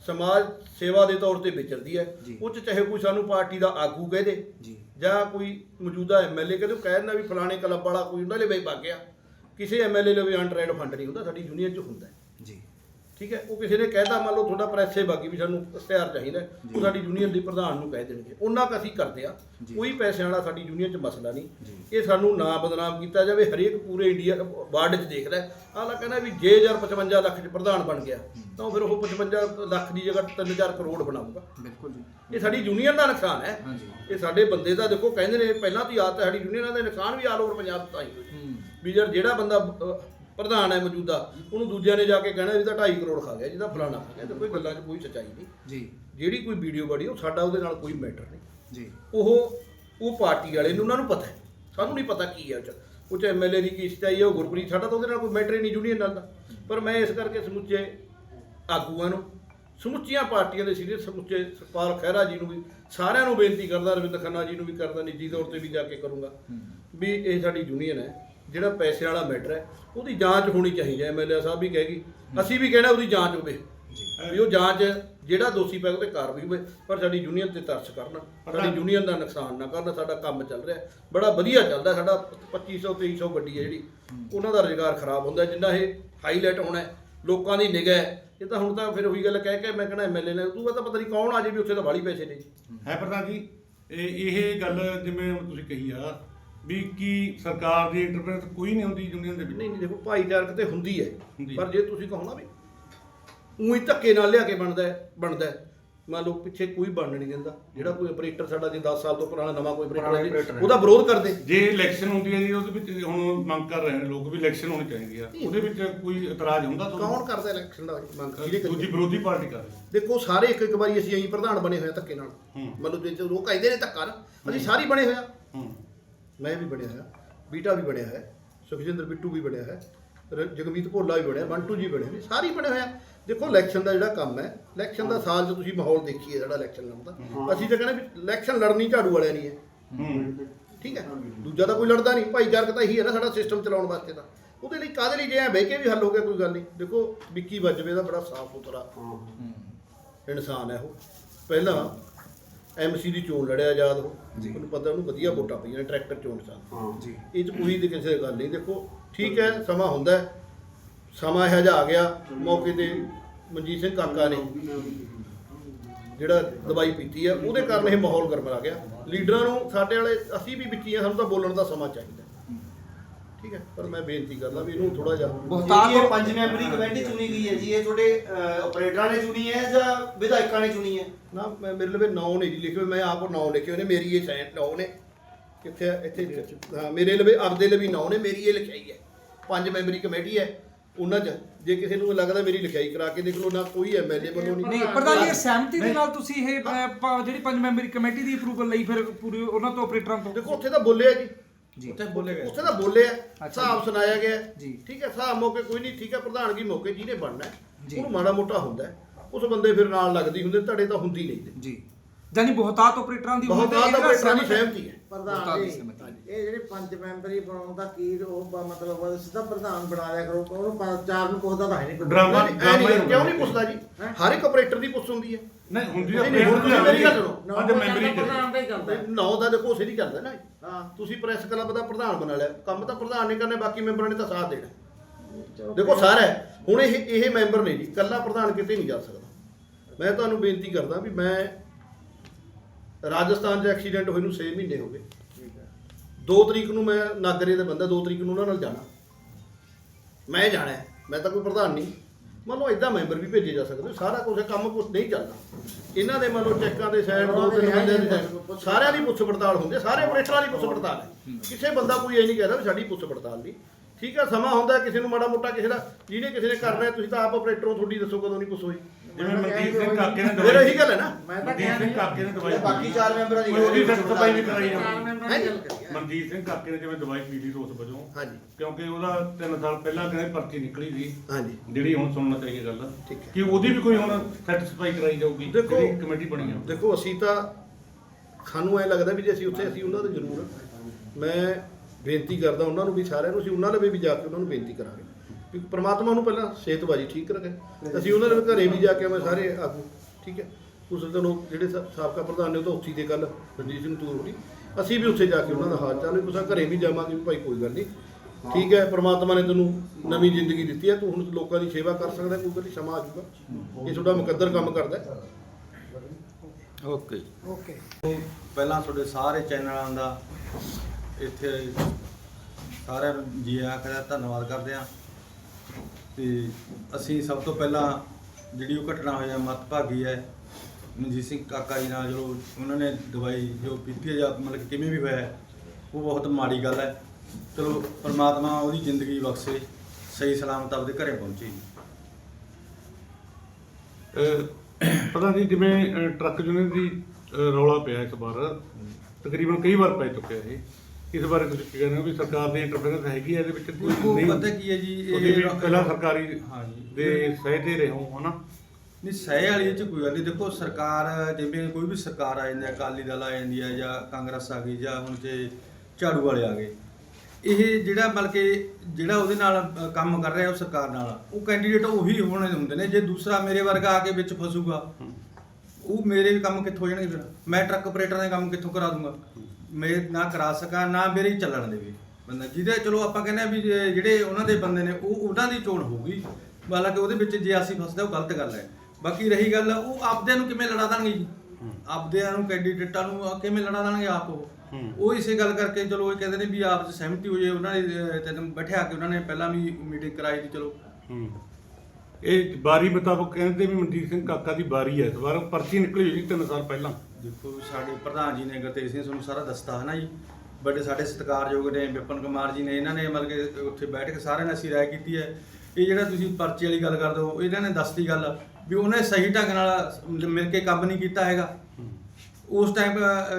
ਸਮਾਜ ਸੇਵਾ ਦੇ ਤੌਰ ਤੇ ਵਿਚਰਦੀ ਹੈ। ਜੀ। ਉਹ 'ਚ ਚਾਹੇ ਕੋਈ ਸਾਨੂੰ ਪਾਰਟੀ ਦਾ ਆਗੂ ਕਹਿ ਦੇ ਜੀ। ਜਾਂ ਕੋਈ ਮੌਜੂਦਾ ਐਮਐਲਏ ਕਹਿੰਦੇ ਕਹਿਣਾ ਵੀ ਫਲਾਣੇ ਕਲੱਬ ਵਾਲਾ ਕੋਈ ਉਹਨਾਂ ਲਈ ਵਗ ਗਿਆ। ਕਿਸੇ ਐਮਐਲਏ ਲਈ ਵੀ ਅਨਟ੍ਰੇਡ ਫੰਡ ਨਹੀਂ ਹੁੰਦਾ ਸਾਡੀ ਯੂਨੀਅਨ 'ਚ ਹੁੰਦਾ ਹੈ। ਜੀ। ਠੀਕ ਹੈ? ਉਹ ਕਿਸੇ ਨੇ ਕਹਿਤਾ ਮੰਨ ਲਓ ਤੁਹਾਡਾ ਪ੍ਰੈਸੇ ਬਾਗੀ ਵੀ ਸਾਨੂੰ ਇਸ਼ਤਿਹਾਰ ਚਾਹੀਦਾ ਹੈ, ਉਹ ਸਾਡੀ ਯੂਨੀਅਨ ਦੀ ਪ੍ਰਧਾਨ ਨੂੰ ਕਹਿ ਦੇਣਗੇ। ਉਹਨਾਂ ਕ ਅਸੀਂ ਕਰਦੇ ਆ ਜੀ। ਕੋਈ ਪੈਸਿਆਂ ਵਾਲਾ ਸਾਡੀ ਯੂਨੀਅਨ 'ਚ ਮਸਲਾ ਨਹੀਂ। ਜੀ। ਇਹ ਸਾਨੂੰ ਨਾ ਬਦਨਾਮ ਕੀਤਾ ਜਾਵੇ ਹਰੇਕ ਪੂਰੇ ਇੰਡੀਆ ਵਰਲਡ 'ਚ ਦੇਖਦਾ ਹੈ। ਆਲਾ ਕਹਿੰਦਾ ਵੀ ਜੇ ਯਾਰ 55 ਲੱਖ 'ਚ ਪ੍ਰਧਾਨ ਬਣ ਗਿਆ ਤਾਂ ਫਿਰ ਉਹ 55 ਲੱਖ ਦੀ ਜਗ੍ਹਾ 3000 ਕਰੋੜ ਬਣਾਊਗਾ। ਬਿਲਕੁਲ ਜੀ। ਇਹ ਸਾਡੀ ਯੂਨੀਅਨ ਦਾ ਨੁਕਸਾਨ ਹੈ। ਹਾਂਜੀ। ਇਹ ਸਾਡੇ ਬੰਦੇ ਦਾ ਦੇਖੋ ਕਹਿੰਦੇ ਨੇ ਪਹਿਲਾਂ ਤੋਂ ਹੀ ਆਦਤ ਹੈ ਸਾਡੀ ਯੂਨੀਅਨਾਂ ਦੇ ਨੁਕਸਾਨ ਵੀ ਆਲ ਓਵਰ ਪੰਜਾਬ ਤੋਂ ਆਈ ਹੋਈ ਹੂੰ। ਵੀ ਯਾਰ ਜਿਹੜਾ ਬੰਦਾ ਅਹ, ਪ੍ਰਧਾਨ ਹੈ ਮੌਜੂਦਾ ਉਹਨੂੰ ਦੂਜਿਆਂ ਨੇ ਜਾ ਕੇ ਕਹਿਣਾ ਵੀ ਤਾਂ 2.5 ਕਰੋੜ ਖਾ ਗਿਆ ਜਿਹਦਾ ਫਲਾਣਾ ਖਾ ਗਿਆ ਤੇ ਕੋਈ ਗੱਲਾਂ 'ਚ ਕੋਈ ਸੱਚਾਈ ਨਹੀਂ। ਜੀ। ਜਿਹੜੀ ਕੋਈ ਵੀਡੀਓ ਬੜੀ ਉਹ ਸਾਡਾ ਉਹਦੇ ਨਾਲ ਕੋਈ ਮੈਟਰ ਨਹੀਂ। ਜੀ। ਉਹ ਉਹ ਪਾਰਟੀ ਵਾਲੇ ਨੂੰ ਉਹਨਾਂ ਨੂੰ ਪਤਾ ਹੈ। ਸਾਨੂੰ ਨਹੀਂ ਪਤਾ ਕੀ ਹੈ ਉਹ 'ਚ। ਉਹ ਚ ਐਮਐਲਏ ਦੀ ਕੀ ਸਚਾਈ ਹੈ ਉਹ ਗੁਰਪ੍ਰੀਤ ਸਾਡਾ ਤਾਂ ਉਹਦੇ ਨਾਲ ਕੋਈ ਮੈਟਰ ਹੀ ਨਹੀਂ ਯੂਨੀਅਨ ਨਾਲ ਦਾ। ਪਰ ਮੈਂ ਇਸ ਕਰਕੇ ਸਮੁੱਚੇ ਆਗੂਆਂ ਨੂੰ ਸਮੁੱਚੀਆਂ ਪਾਰਟੀਆਂ ਦੇ ਸੀਨੀਅਰ ਸਮੁੱਚੇ ਸੁਖਪਾਲ ਖਹਿਰਾ ਜੀ ਨੂੰ ਵੀ ਸਾਰਿਆਂ ਨੂੰ ਬੇਨਤੀ ਕਰਦਾ ਰਵਿੰਦਰ ਖੰਨਾ ਜੀ ਨੂੰ ਵੀ ਕਰਦਾ ਨਿੱਜੀ ਤੌਰ ਤੇ ਵੀ ਜਾ ਕੇ ਕਰੂੰਗਾ। ਵੀ ਇਹ ਸਾਡੀ ਯੂਨੀਅਨ ਹੈ। ਜਿਹੜਾ ਪੈਸੇ ਵਾਲਾ ਮੈਟਰ ਹੈ ਉਹਦੀ ਜਾਂਚ ਹੋਣੀ ਚਾਹੀਦੀ ਹੈ ਐਮਐਲਏ ਸਾਹਿਬ ਵੀ ਕਹੇਗੀ। ਅਸੀਂ ਵੀ ਕਹਿਣਾ ਉਹਦੀ ਜਾਂਚ ਹੋਵੇ ਵੀ ਉਹ ਜਾਂਚ ਜਿਹੜਾ ਦੋਸ਼ੀ ਪੈ ਉਹਤੇ ਕਾਰਵਾਈ ਹੋਵੇ ਪਰ ਸਾਡੀ ਯੂਨੀਅਨ ਤੇ ਤਰਸ ਕਰਨ ਸਾਡੀ ਯੂਨੀਅਨ ਦਾ ਨੁਕਸਾਨ ਨਾ ਕਰਨ ਸਾਡਾ ਕੰਮ ਚੱਲ ਰਿਹਾ। ਬੜਾ ਵਧੀਆ ਚੱਲਦਾ ਸਾਡਾ 2500 2300 ਗੱਡੀ ਹੈ ਜਿਹੜੀ ਉਹਨਾਂ ਦਾ ਰੁਜ਼ਗਾਰ ਖਰਾਬ ਹੁੰਦਾ ਜਿੰਨਾ ਇਹ ਹਾਈਲਾਈਟ ਹੋਣਾ ਲੋਕਾਂ ਦੀ ਨਿਗਾਹ ਇਹ ਤਾਂ ਹੁਣ ਤਾਂ ਫਿਰ ਉਹੀ ਗੱਲ ਕਹਿ ਕੇ ਮੈਂ ਕਹਿੰਦਾ ਐਮਐਲਏ ਨੇ ਤੂੰ ਤਾਂ ਪਤਾ ਨਹੀਂ ਕੌਣ ਆ ਜੇ ਵੀ ਉੱਥੇ ਤਾਂ ਵਾਲੀ ਪੈਸੇ ਨੇ। ਹੈ ਪ੍ਰਧਾਨ ਜੀ ਇਹ ਇਹ ਗੱਲ ਜਿਵੇਂ ਹੁਣ ਤੁਸੀਂ ਕਹੀ ਆ ਵੀ ਕੀ ਸਰਕਾਰ ਦੀ ਇੰਟਰਫੇਰੈਂਸ ਕੋਈ ਨਹੀਂ ਹੁੰਦੀ ਯੂਨੀਅਨ ਦੇ ਵਿੱਚ? ਨਹੀਂ ਨਹੀਂ ਦੇਖੋ ਭਾਈਚਾਰਕ ਤੇ ਹੁੰਦੀ ਹੈ। ਹੁੰਦੀ ਪਰ ਜੇ ਤੁਸੀਂ ਕਹੋ ਨਾ ਵੀ ਉਹੀ ਧੱਕੇ ਨਾਲ ਲਿਆ ਕੇ ਬਣਦਾ ਹੈ ਬਣਦਾ ਹੈ। ਮੰਨ ਲਓ ਪਿੱਛੇ ਕੋਈ ਬਣਨ ਨਹੀਂ ਦਿੰਦਾ ਜਿਹੜਾ ਕੋਈ ਆਪਰੇਟਰ ਸਾਡਾ ਜੇ 10 ਸਾਲ ਤੋਂ ਪੁਰਾਣਾ ਨਵਾਂ ਕੋਈ ਆਪਰੇਟਰ ਹੈ ਉਹਦਾ ਵਿਰੋਧ ਕਰਦੇ। ਜੇ ਇਲੈਕਸ਼ਨ ਹੁੰਦੀ ਹੈ ਜੀ ਉਹਦੇ ਵਿੱਚ ਹੁਣ ਮੰਗ ਕਰ ਰਹੇ ਨੇ ਲੋਕ ਵੀ ਇਲੈਕਸ਼ਨ ਹੋਣੀ ਚਾਹੀਦੀ ਆ। ਉਹਦੇ ਵਿੱਚ ਕੋਈ ਇਤਰਾਜ਼ ਹੁੰਦਾ ਕੌਣ ਕਰਦਾ ਇਲੈਕਸ਼ਨ ਦਾ ਮੰਗ? ਦੂਜੀ ਵਿਰੋਧੀ ਪਾਰਟੀ ਕਰ। ਦੇਖੋ ਸਾਰੇ ਇੱਕ ਇੱਕ ਵਾਰੀ ਅਸੀਂ ਐਂ ਪ੍ਰਧਾਨ ਬਣੇ ਹੋਏ ਧੱਕੇ ਨਾਲ। ਹੂੰ। ਮਤਲਬ ਜੇ ਲੋਕ ਕਹਿੰਦੇ ਨੇ ਧੱਕਾ ਨਾ ਅਸੀਂ ਸਾਰੇ ਬਣੇ ਹੋਇਆ ਹੂੰ। ਮੈਂ ਵੀ ਬਣਿਆ ਹੋਇਆ ਬੀਟਾ ਵੀ ਬਣਿਆ ਹੈ ਸੁਖਜਿੰਦਰ ਬਿੱਟੂ ਵੀ ਬਣਿਆ ਹੈ ਰ- ਜਗਮੀਤ ਭੋਲਾ ਵੀ ਬਣਿਆ ਬੰਟੂ ਜੀ ਬਣੇ ਨੇ ਸਾਰੇ ਹੀ ਬਣੇ ਹੋਇਆ। ਦੇਖੋ ਇਲੈਕਸ਼ਨ ਦਾ ਜਿਹੜਾ ਕੰਮ ਹੈ ਇਲੈਕਸ਼ਨ ਦਾ ਸਾਲ 'ਚ ਤੁਸੀਂ ਮਾਹੌਲ ਦੇਖੀਏ ਜਿਹੜਾ ਇਲੈਕਸ਼ਨ ਲੜਦਾ ਅਸੀਂ ਤਾਂ ਕਹਿੰਦੇ ਵੀ ਇਲੈਕਸ਼ਨ ਲੜਨੀ ਝਾੜੂ ਵਾਲਿਆਂ ਨਹੀਂ ਹੈ। ਹੂੰ। ਠੀਕ ਹੈ? ਦੂਜਾ ਤਾਂ ਕੋਈ ਲੜਦਾ ਨਹੀਂ ਭਾਈਚਾਰਕ ਤਾਂ ਇਹੀ ਹੈ ਨਾ ਸਾਡਾ ਸਿਸਟਮ ਚਲਾਉਣ ਵਾਸਤੇ ਤਾਂ। ਉਹਦੇ ਲਈ ਕਾਹਦੇ ਲਈ ਜੇ ਐ ਬਹਿ ਕੇ ਵੀ ਹੱਲ ਹੋ ਗਿਆ ਕੋਈ ਗੱਲ ਨਹੀਂ। ਦੇਖੋ ਵਿੱਕੀ ਵੱਜਵੇ ਦਾ ਬੜਾ ਸਾਫ਼ ਸੁਥਰਾ ਇਨਸਾਨ ਹੈ ਉਹ। ਪਹਿਲਾਂ ਐਮਸੀ ਦੀ ਚੋਣ ਲੜਿਆ ਆਜ਼ਾਦ ਉਹ ਤੁਹਾਨੂੰ ਪਤਾ ਉਹਨੂੰ ਵਧੀਆ ਵੋਟਾਂ ਪਈਆਂ ਨੇ ਟਰੈਕਟਰ ਚੋਣ ਸਾਲ। ਜੀ। ਇਹ ਚ ਕੋਈ ਦੀ ਕਿਸੇ ਗੱਲ ਨਹੀਂ। ਦੇਖੋ ਠੀਕ ਹੈ ਸਮਾਂ ਹੁੰਦਾ ਹੈ। ਸਮਾਂ ਇਹੋ ਜਿਹਾ ਆ ਗਿਆ ਮੌਕੇ ਤੇ ਮਨਜੀਤ ਸਿੰਘ ਕਾਕਾ ਨੇ ਜਿਹੜਾ ਦਵਾਈ ਪੀਤੀ ਹੈ ਉਹਦੇ ਕਾਰਨ ਇਹ ਮਾਹੌਲ ਗਰਮਾ ਗਿਆ। ਲੀਡਰਾਂ ਨੂੰ ਸਾਡੇ ਵਾਲੇ ਅਸੀਂ ਵੀ ਵਿੱਚੀ ਆ ਸਾਨੂੰ ਤਾਂ ਬੋਲਣ ਦਾ ਸਮਾਂ ਚਾਹੀਦਾ। ਠੀਕ ਹੈ ਪਰ ਮੈਂ ਬੇਨਤੀ ਕਰਦਾ ਵੀ ਇਹਨੂੰ ਥੋੜਾ ਜਿਹਾ ਜਿਹੜੀ ਇਹ ਪੰਜ ਮੈਂਬਰੀ ਕਮੇਟੀ ਚੁਣੀ ਗਈ ਹੈ ਜੀ ਇਹ ਤੁਹਾਡੇ ਆਪਰੇਟਰਾਂ ਨੇ ਚੁਣੀ ਹੈ ਜਾਂ ਵਿਧਾਇਕਾਂ ਨੇ ਚੁਣੀ ਹੈ? ਨਾ ਮੈਂ ਮੇਰੇ ਲਵੇ ਨਾਂ ਨਹੀਂ ਜੀ ਲਿਖੇ ਹੋਏ, ਮੈਂ ਆਪ ਨਾਂ ਲਿਖੇ ਹੋਏ ਨੇ ਮੇਰੀ ਇਹ ਸਾਈਨ ਨਾਂ ਨੇ। ਕਿੱਥੇ ਆ? ਇੱਥੇ ਹਾਂ ਮੇਰੇ ਲਵੇ ਆਪਦੇ ਲਵੇ ਨਾਂ ਨੇ ਮੇਰੀ ਇਹ ਲਿਖਾਈ ਹੈ। ਪੰਜ ਮੈਂਬਰੀ ਕਮੇਟੀ ਹੈ ਉਹਨਾਂ 'ਚ। ਜੇ ਕਿਸੇ ਨੂੰ ਲੱਗਦਾ ਮੇਰੀ ਲਿਖਾਈ ਕਰਾ ਕੇ ਦੇਖ ਲਓ ਨਾ ਕੋਈ ਐਮਐਲਏ ਵੱਲੋਂ ਨਹੀਂ ਨਹੀਂ ਪ੍ਰਧਾਨ ਜੀ ਸਹਿਮਤੀ ਦੇ ਨਾਲ ਤੁਸੀਂ ਇਹ ਅਹ, ਪ- ਜਿਹੜੀ ਪੰਜ ਮੈਂਬਰੀ ਕਮੇਟੀ ਦੀ ਅਪਰੂਵਲ ਲਈ ਫਿਰ ਪੂਰੀ ਉਹਨਾਂ ਤੋਂ ਆਪਰੇਟਰਾਂ ਤੋਂ? ਦੇਖੋ ਉੱਥੇ ਤਾਂ ਬੋਲਿਆ ਜੀ। ਉੱਥੇ ਬੋਲੇ ਗਏ ਉੱਥੇ ਤਾਂ ਬੋਲਿਆ ਅੱਛਾ ਹਿਸਾਬ ਸੁਣਾਇਆ ਗਿਆ ਜੀ। ਠੀਕ ਹੈ ਹਿਸਾਬ ਮੌਕੇ ਕੋਈ ਨਹੀਂ ਠੀਕ ਹੈ ਪ੍ਰਧਾਨਗੀ ਮੌਕੇ ਜਿਹਨੇ ਬਣਨਾ। ਉਹਨੂੰ ਮਾੜਾ ਮੋਟਾ ਹੁੰਦਾ। ਉਸ ਬੰਦੇ ਫਿਰ ਨਾਲ ਲੱਗਦੀ ਹੁੰਦੇ ਧੜੇ ਤਾਂ ਹੁੰਦੀ ਨਹੀਂ ਜੀ ਜਾਨੀ ਬਹੁਤਾਤ ਆਪਰੇਟਰਾਂ ਦੀ ਬਹੁਤ ਹੋਣ ਤੇ ਆਦ ਇਹਦਾ ਆਪਰੇਟਰਾਂ ਦੀ ਸਹਿਮਤ ਹੈ। ਬਹੁਤਾਤ ਪ੍ਰਧਾਨ ਦੀ। ਇਹ ਜਿਹੜੇ ਪੰਜ ਮੈਂਬਰੀ ਬਣਾਉਣ ਦਾ ਕੀ ਉਹ ਮਤਲਬ ਉਹ ਸਿੱਧਾ ਪ੍ਰਧਾਨ ਬਣਾ ਲਿਆ ਕਰੋ ਉਹਨੂੰ ਚਾਰ ਨੂੰ ਪੁੱਛਦਾ ਤਾਂ ਹੈ ਨਹੀਂ ਕੋਈ। ਡਰਾਮਾ ਕਿਉਂ ਨਹੀਂ ਪੁੱਛਦਾ ਜੀ ਹਰ ਇੱਕ ਆਪਰੇਟਰ ਦੀ ਪੁੱਛ ਹੁੰਦੀ ਹੈ ਨਹੀਂ ਹੁੰਦੀ ਨਹੀਂ, ਨਹੀਂ, ਹੁਣ ਤੁਸੀਂ ਮੇਰੀ ਗੱਲ ਸੁਣੋ। ਤਾਂ ਮੈਂਬਰੀ ਚੱਲਦਾ ਪ੍ਰਧਾਨ ਦਾ ਹੀ ਹੈ। ਨੌ ਦਾ ਦੇਖੋ ਉਸੇ ਦੀ ਚੱਲਦਾ ਨਾ। ਹਾਂ। ਤੁਸੀਂ ਪ੍ਰੈਸ ਕਲੱਬ ਦਾ ਪ੍ਰਧਾਨ ਬਣਾ ਲਿਆ। ਕੰਮ ਤਾਂ ਪ੍ਰਧਾਨ ਨੇ ਕਰਨੇ ਬਾਕੀ ਮੈਂਬਰਾਂ ਨੇ ਤਾਂ ਸਾਥ ਦੇਣਾ। ਦੇਖੋ ਸਾਰਾ ਹੈ। ਹੁਣ ਇਹ ਇਹ ਮੈਂਬਰ ਨੇ ਜੀ ਕੱਲਾ ਪ੍ਰਧਾਨ ਕਿਤੇ ਨਹੀਂ ਜਾ ਸਕਦਾ। ਮੈਂ ਤੁਹਾਨੂੰ ਬੇਨਤੀ ਕਰਦਾ ਵੀ ਮੈਂ ਰਾਜਸਥਾਨ 'ਚ ਐਕਸੀਡੈਂਟ ਹੋਏ ਨੂੰ 6 ਮਹੀਨੇ ਹੋ ਗਏ। ਠੀਕ ਹੈ। 2 ਤਰੀਕ ਨੂੰ ਮੈਂ ਨਾਗਰੇ ਦਾ ਬੰਦਾ 2 ਤਰੀਕ ਨੂੰ ਉਹਨਾਂ ਨਾਲ ਜਾਣਾ। ਮੈਂ ਜਾਣਾ ਹੈ। ਮੈਂ ਤਾਂ ਕੋਈ ਪ੍ਰਧਾਨ ਨਹੀਂ। ਮੰਨ ਲਓ ਇਦਾਂ ਮੈਂਬਰ ਵੀ ਭੇਜੇ ਜਾ ਸਕਦੇ ਸਾਰਾ ਕੁਝ ਕੰਮ ਕੁਝ ਨਹੀਂ ਚੱਲਦਾ। ਇਹਨਾਂ ਦੇ ਮੰਨ ਲਓ ਚੈੱਕਾਂ ਦੇ ਸਾਈਡ ਦੋ ਤਿੰਨ ਬੰਦਿਆਂ ਦੇ ਸਾਰਿਆਂ ਦੀ ਪੁੱਛ ਪੜਤਾਲ ਹੁੰਦੀ ਹੈ ਸਾਰੇ ਆਪਰੇਟਰਾਂ ਦੀ ਪੁੱਛ ਪੜਤਾਲ ਹੈ। ਕਿਸੇ ਬੰਦਾ ਕੋਈ ਇਹ ਨਹੀਂ ਕਹਿੰਦਾ ਵੀ ਸਾਡੀ ਪੁੱਛ ਪੜਤਾਲ ਨਹੀਂ। ਠੀਕ ਹੈ ਸਮਾਂ ਹੁੰਦਾ ਕਿਸੇ ਨੂੰ ਮਾੜਾ ਮੋਟਾ ਕਿਸੇ ਦਾ ਜਿਹਨੇ ਕਿਸੇ ਨੇ ਕਰਨਾ ਤੁਸੀਂ ਤਾਂ ਆਪ ਆਪਰੇਟਰ ਹੋ ਤੁਹਾਡੀ ਦੱਸੋ ਕਦੋਂ ਨਹੀਂ ਪੁੱਛ ਹੋਈ। ਜਿਵੇਂ ਮਨਦੀਪ ਸਿੰਘ ਕਾਕੇ ਨੇ ਫਿਰ ਇਹੀ ਦਵਾਈ ਗੱਲ ਹੈ ਨਾ। ਮੈਂ ਤਾਂ ਮਨਦੀਪ ਸਿੰਘ ਕਾਕੇ ਨੇ ਦਵਾਈ ਬਾਕੀ ਚਾਰ ਮੈਂਬਰਾਂ ਦੀ ਕੋਈ ਉਹਦੀ ਸਫ਼ਾਈ ਵੀ ਕਰਾਈ ਜਾਂਦੀ ਮਨਦੀਪ ਸਿੰਘ ਕਾਕੇ ਨੇ ਜਿਵੇਂ ਦਵਾਈ ਪੀ ਲਈ ਰੋਸ ਵਜੋਂ। ਹਾਂਜੀ। ਕਿਉਂਕਿ ਉਹਦਾ 3 ਸਾਲ ਪਹਿਲਾਂ ਕਹਿੰਦੇ ਪਰਚੀ ਨਿਕਲੀ ਸੀ। ਹਾਂਜੀ। ਜਿਹੜੀ ਹੁਣ ਸੁਣਨਾ ਚਾਹੀਏ ਗੱਲ। ਠੀਕ ਹੈ। ਕਿ ਉਹਦੀ ਵੀ ਕੋਈ ਹੁਣ ਸੈਟੀਸਫਾਈ ਕਰਾਈ ਜਾਊਗੀ ਦੇਖੋ- ਜਿਹੜੀ ਕਮੇਟੀ ਬਣੀ ਆ। ਦੇਖੋ ਅਸੀਂ ਤਾਂ ਸਾਨੂੰ ਐ ਲੱਗਦਾ ਵੀ ਜੇ ਅਸੀਂ ਉੱਥੇ ਅਸੀਂ ਉਹਨਾਂ ਦੇ ਜ਼ਰੂਰ ਮੈਂ ਬੇਨਤੀ ਕਰਦਾ ਉਹਨਾਂ ਨੂੰ ਵੀ ਸਾਰਿਆਂ ਨੂੰ ਅਸੀਂ ਉਹਨਾਂ ਦੇ ਵੀ ਜਾ ਕੇ ਉਹਨਾਂ ਨੂੰ ਬੇਨਤੀ ਕਰਾਂਗੇ। ਵੀ ਪ੍ਰਮਾਤਮਾ ਨੂੰ ਪਹਿਲਾਂ ਸਿਹਤਬਾਜੀ ਠੀਕ ਰੱਖੇ। ਅਸੀਂ ਉਹਨਾਂ ਦੇ ਘਰੇ ਵੀ ਜਾ ਕੇ ਮੈਂ ਸਾਰੇ ਆਗੂ ਠੀਕ ਹੈ? ਉਸ ਦਿਨ ਉਹ ਜਿਹੜੇ ਸਾਬਕਾ ਪ੍ਰਧਾਨ ਨੇ ਉਹ ਤਾਂ ਉੱਥੇ ਦੀ ਗੱਲ ਰਣਜੀਤ ਸਿੰਘ ਤੂਰ ਦੀ ਅਸੀਂ ਵੀ ਉੱਥੇ ਜਾ ਕੇ ਉਹਨਾਂ ਦਾ ਹਾਲ ਚਾਲ ਵੀ ਪੁੱਛਾਂ ਘਰੇ ਵੀ ਜਾਵਾਂਗੇ ਭਾਈ ਕੋਈ ਗੱਲ ਨਹੀਂ। ਠੀਕ ਹੈ ਪ੍ਰਮਾਤਮਾ ਨੇ ਤੈਨੂੰ ਨਵੀਂ ਜ਼ਿੰਦਗੀ ਦਿੱਤੀ ਹੈ ਤੂੰ ਹੁਣ ਲੋਕਾਂ ਦੀ ਸੇਵਾ ਕਰ ਸਕਦਾ ਕੋਈ ਗੱਲ ਨਹੀਂ ਸਮਾਂ ਆ ਜਾਊਗਾ। ਇਹ ਤੁਹਾਡਾ ਮੁਕੱਦਰ ਕੰਮ ਕਰਦਾ ਹੈ। ਓਕੇ। ਓਕੇ। ਪਹਿਲਾਂ ਤੁਹਾਡੇ ਸਾਰੇ ਚੈਨਲਾਂ ਦਾ ਇੱਥੇ ਸਾਰਿਆਂ ਨੂੰ ਜੀ ਆਖਿਆ ਦਾ ਧੰਨਵਾਦ ਕਰਦੇ ਹਾਂ। ਤੇ ਅਸੀਂ ਸਭ ਤੋਂ ਪਹਿਲਾਂ ਜਿਹੜੀ ਉਹ ਘਟਨਾ ਹੋਇਆ ਮਤਭਾਗੀ ਹੈ ਮਨਜੀਤ ਸਿੰਘ ਕਾਕਾ ਜੀ ਨਾਲ ਜੋ ਉਹਨਾਂ ਨੇ ਦਵਾਈ ਜੋ ਪੀਤੀ ਹੈ ਜਾਂ ਮਤਲਬ ਕਿਵੇਂ ਵੀ ਹੋਇਆ ਹੈ, ਉਹ ਬਹੁਤ ਮਾੜੀ ਗੱਲ ਹੈ। ਚਲੋ ਪਰਮਾਤਮਾ ਉਹਦੀ ਜ਼ਿੰਦਗੀ ਬਖਸ਼ੇ ਸਹੀ ਸਲਾਮਤ ਆਪਦੇ ਘਰੇ ਪਹੁੰਚੇ। ਜੀ ਪਤਾ ਨਹੀਂ ਜਿਵੇਂ ਅਹ ਟਰੱਕ ਯੂਨੀਅਨ ਦੀ ਅਹ ਰੌਲਾ ਪਿਆ ਇਸ ਵਾਰ ਤਕਰੀਬਨ ਕਈ ਵਾਰ ਪੈ ਚੁੱਕਿਆ ਇਹ। ਇਸ ਬਾਰੇ ਤੁਸੀਂ ਕੀ ਕਹਿੰਦੇ ਹੋ ਵੀ ਸਰਕਾਰ ਦੀ ਇੰਟਰਫੇਰੈਂਸ ਹੈਗੀ ਹੈ ਇਹਦੇ ਵਿੱਚ ਕੋਈ ਨਹੀਂ। ਪਤਾ ਕੀ ਹੈ ਜੀ ਵੀ ਪਹਿਲਾਂ ਸਰਕਾਰੀ ਹਾਂਜੀ ਦੇ ਸਹਿਤੇ ਰਹੇ ਹੋ ਹਨਾ? ਨਹੀਂ ਸਹਿ ਵਾਲੀ ਇਹ ਚ ਕੋਈ ਗੱਲ ਨਹੀਂ। ਦੇਖੋ ਸਰਕਾਰ ਜਿਵੇਂ ਕੋਈ ਵੀ ਸਰਕਾਰ ਆ ਜਾਂਦੀ ਹੈ ਅਕਾਲੀ ਦਲ ਆ ਜਾਂਦੀ ਹੈ ਜਾਂ ਕਾਂਗਰਸ ਆ ਗਈ ਜਾਂ ਹੁਣ ਤੇ ਝਾੜੂ ਵਾਲੇ ਆ ਗਏ। ਇਹ ਜਿਹੜਾ ਬਲਕਿ ਜਿਹੜਾ ਉਹਦੇ ਨਾਲ ਕੰਮ ਕਰ ਰਿਹਾ ਉਹ ਸਰਕਾਰ ਨਾਲ ਉਹ ਕੈਂਡੀਡੇਟ ਉਹੀ ਹੋਣੇ ਹੁੰਦੇ ਨੇ। ਜੇ ਦੂਸਰਾ ਮੇਰੇ ਵਰਗਾ ਆ ਕੇ ਵਿੱਚ ਫਸੂਗਾ ਉਹ ਮੇਰੇ ਵੀ ਕੰਮ ਕਿੱਥੋਂ ਹੋ ਜਾਣਗੇ ਫਿਰ? ਮੈਂ ਟਰੱਕ ਆਪਰੇਟਰ ਦੇ ਕੰਮ ਕਿੱਥੋਂ ਕਰਾ ਦੂੰਗਾ? ਮੈਂ ਨਾ ਕਰਾ ਸਕਾਂ ਨਾ ਮੇਰੇ ਚੱਲਣ ਦੇਵੇ। ਬੰਦਾ ਜਿਹਦੇ ਚਲੋ ਆਪਾਂ ਕਹਿੰਦੇ ਆ ਵੀ ਜੇ ਜਿਹੜੇ ਉਹਨਾਂ ਦੇ ਬੰਦੇ ਨੇ ਉਹ ਉਹਨਾਂ ਦੀ ਚੋਣ ਹੋਊਗੀ। ਹਾਲਾਂਕਿ ਉਹਦੇ ਵਿੱਚ ਜੇ ਅਸੀਂ ਫਸਦੇ ਉਹ ਗਲਤ ਗੱਲ ਹੈ। ਬਾਕੀ ਰਹੀ ਗੱਲ ਉਹ ਆਪਦਿਆਂ ਨੂੰ ਕਿਵੇਂ ਲੜਾ ਦੇਣਗੇ ਜੀ? ਆਪਦਿਆਂ ਨੂੰ ਕੈਂਡੀਡੇਟਾਂ ਨੂੰ ਆ ਕਿਵੇਂ ਲੜਾ ਦੇਣਗੇ ਆਪ ਉਹ? ਉਹ ਇਸੇ ਗੱਲ ਕਰਕੇ ਚਲੋ ਇਹ ਕਹਿੰਦੇ ਨੇ ਵੀ ਆਪ 'ਚ ਸਹਿਮਤੀ ਹੋ ਜੇ ਉਹਨਾਂ ਨੇ ਅਹ, ਤੈਨੂੰ ਬੈਠਿਆ ਕੇ ਉਹਨਾਂ ਨੇ ਪਹਿਲਾਂ ਵੀ ਮੀਟਿੰਗ ਕਰਾਈ ਸੀ ਚਲੋ। ਹੂੰ। ਇਹ ਬਾਰੀ ਮੁਤਾਬਕ ਕਹਿੰਦੇ ਵੀ ਮਨਦੀਪ ਸਿੰਘ ਕਾਕਾ ਦੀ ਬਾਰੀ ਹੈ। ਇਸ ਵਾਰ ਪਰਚੀ ਨਿਕਲੀ ਹੋਈ ਸੀ 3 ਸਾਲ ਪਹਿਲਾਂ। ਦੇਖੋ ਸਾਡੇ ਪ੍ਰਧਾਨ ਜੀ ਨੇ ਗੁਰਤੇਜ ਸਿੰਘ ਤੁਹਾਨੂੰ ਸਾਰਾ ਦੱਸਤਾ ਹੈ ਨਾ ਜੀ। ਬੜੇ ਸਾਡੇ ਸਤਿਕਾਰਯੋਗ ਨੇ ਵਿਪਨ ਕੁਮਾਰ ਜੀ ਨੇ ਇਹਨਾਂ ਨੇ ਮਤਲਬ ਕਿ ਉੱਥੇ ਬੈਠ ਕੇ ਸਾਰਿਆਂ ਨੇ ਅਸੀਂ ਰਾਏ ਕੀਤੀ ਹੈ। ਇਹ ਜਿਹੜਾ ਤੁਸੀਂ ਪਰਚੇ ਵਾਲੀ ਗੱਲ ਕਰਦੇ ਹੋ ਇਹਨਾਂ ਨੇ ਦੱਸਤੀ ਗੱਲ ਵੀ ਉਹਨੇ ਸਹੀ ਢੰਗ ਨਾਲ ਮਿਲ ਕੇ ਕੰਮ ਨਹੀਂ ਕੀਤਾ ਹੈਗਾ। ਉਸ ਟਾਈਮ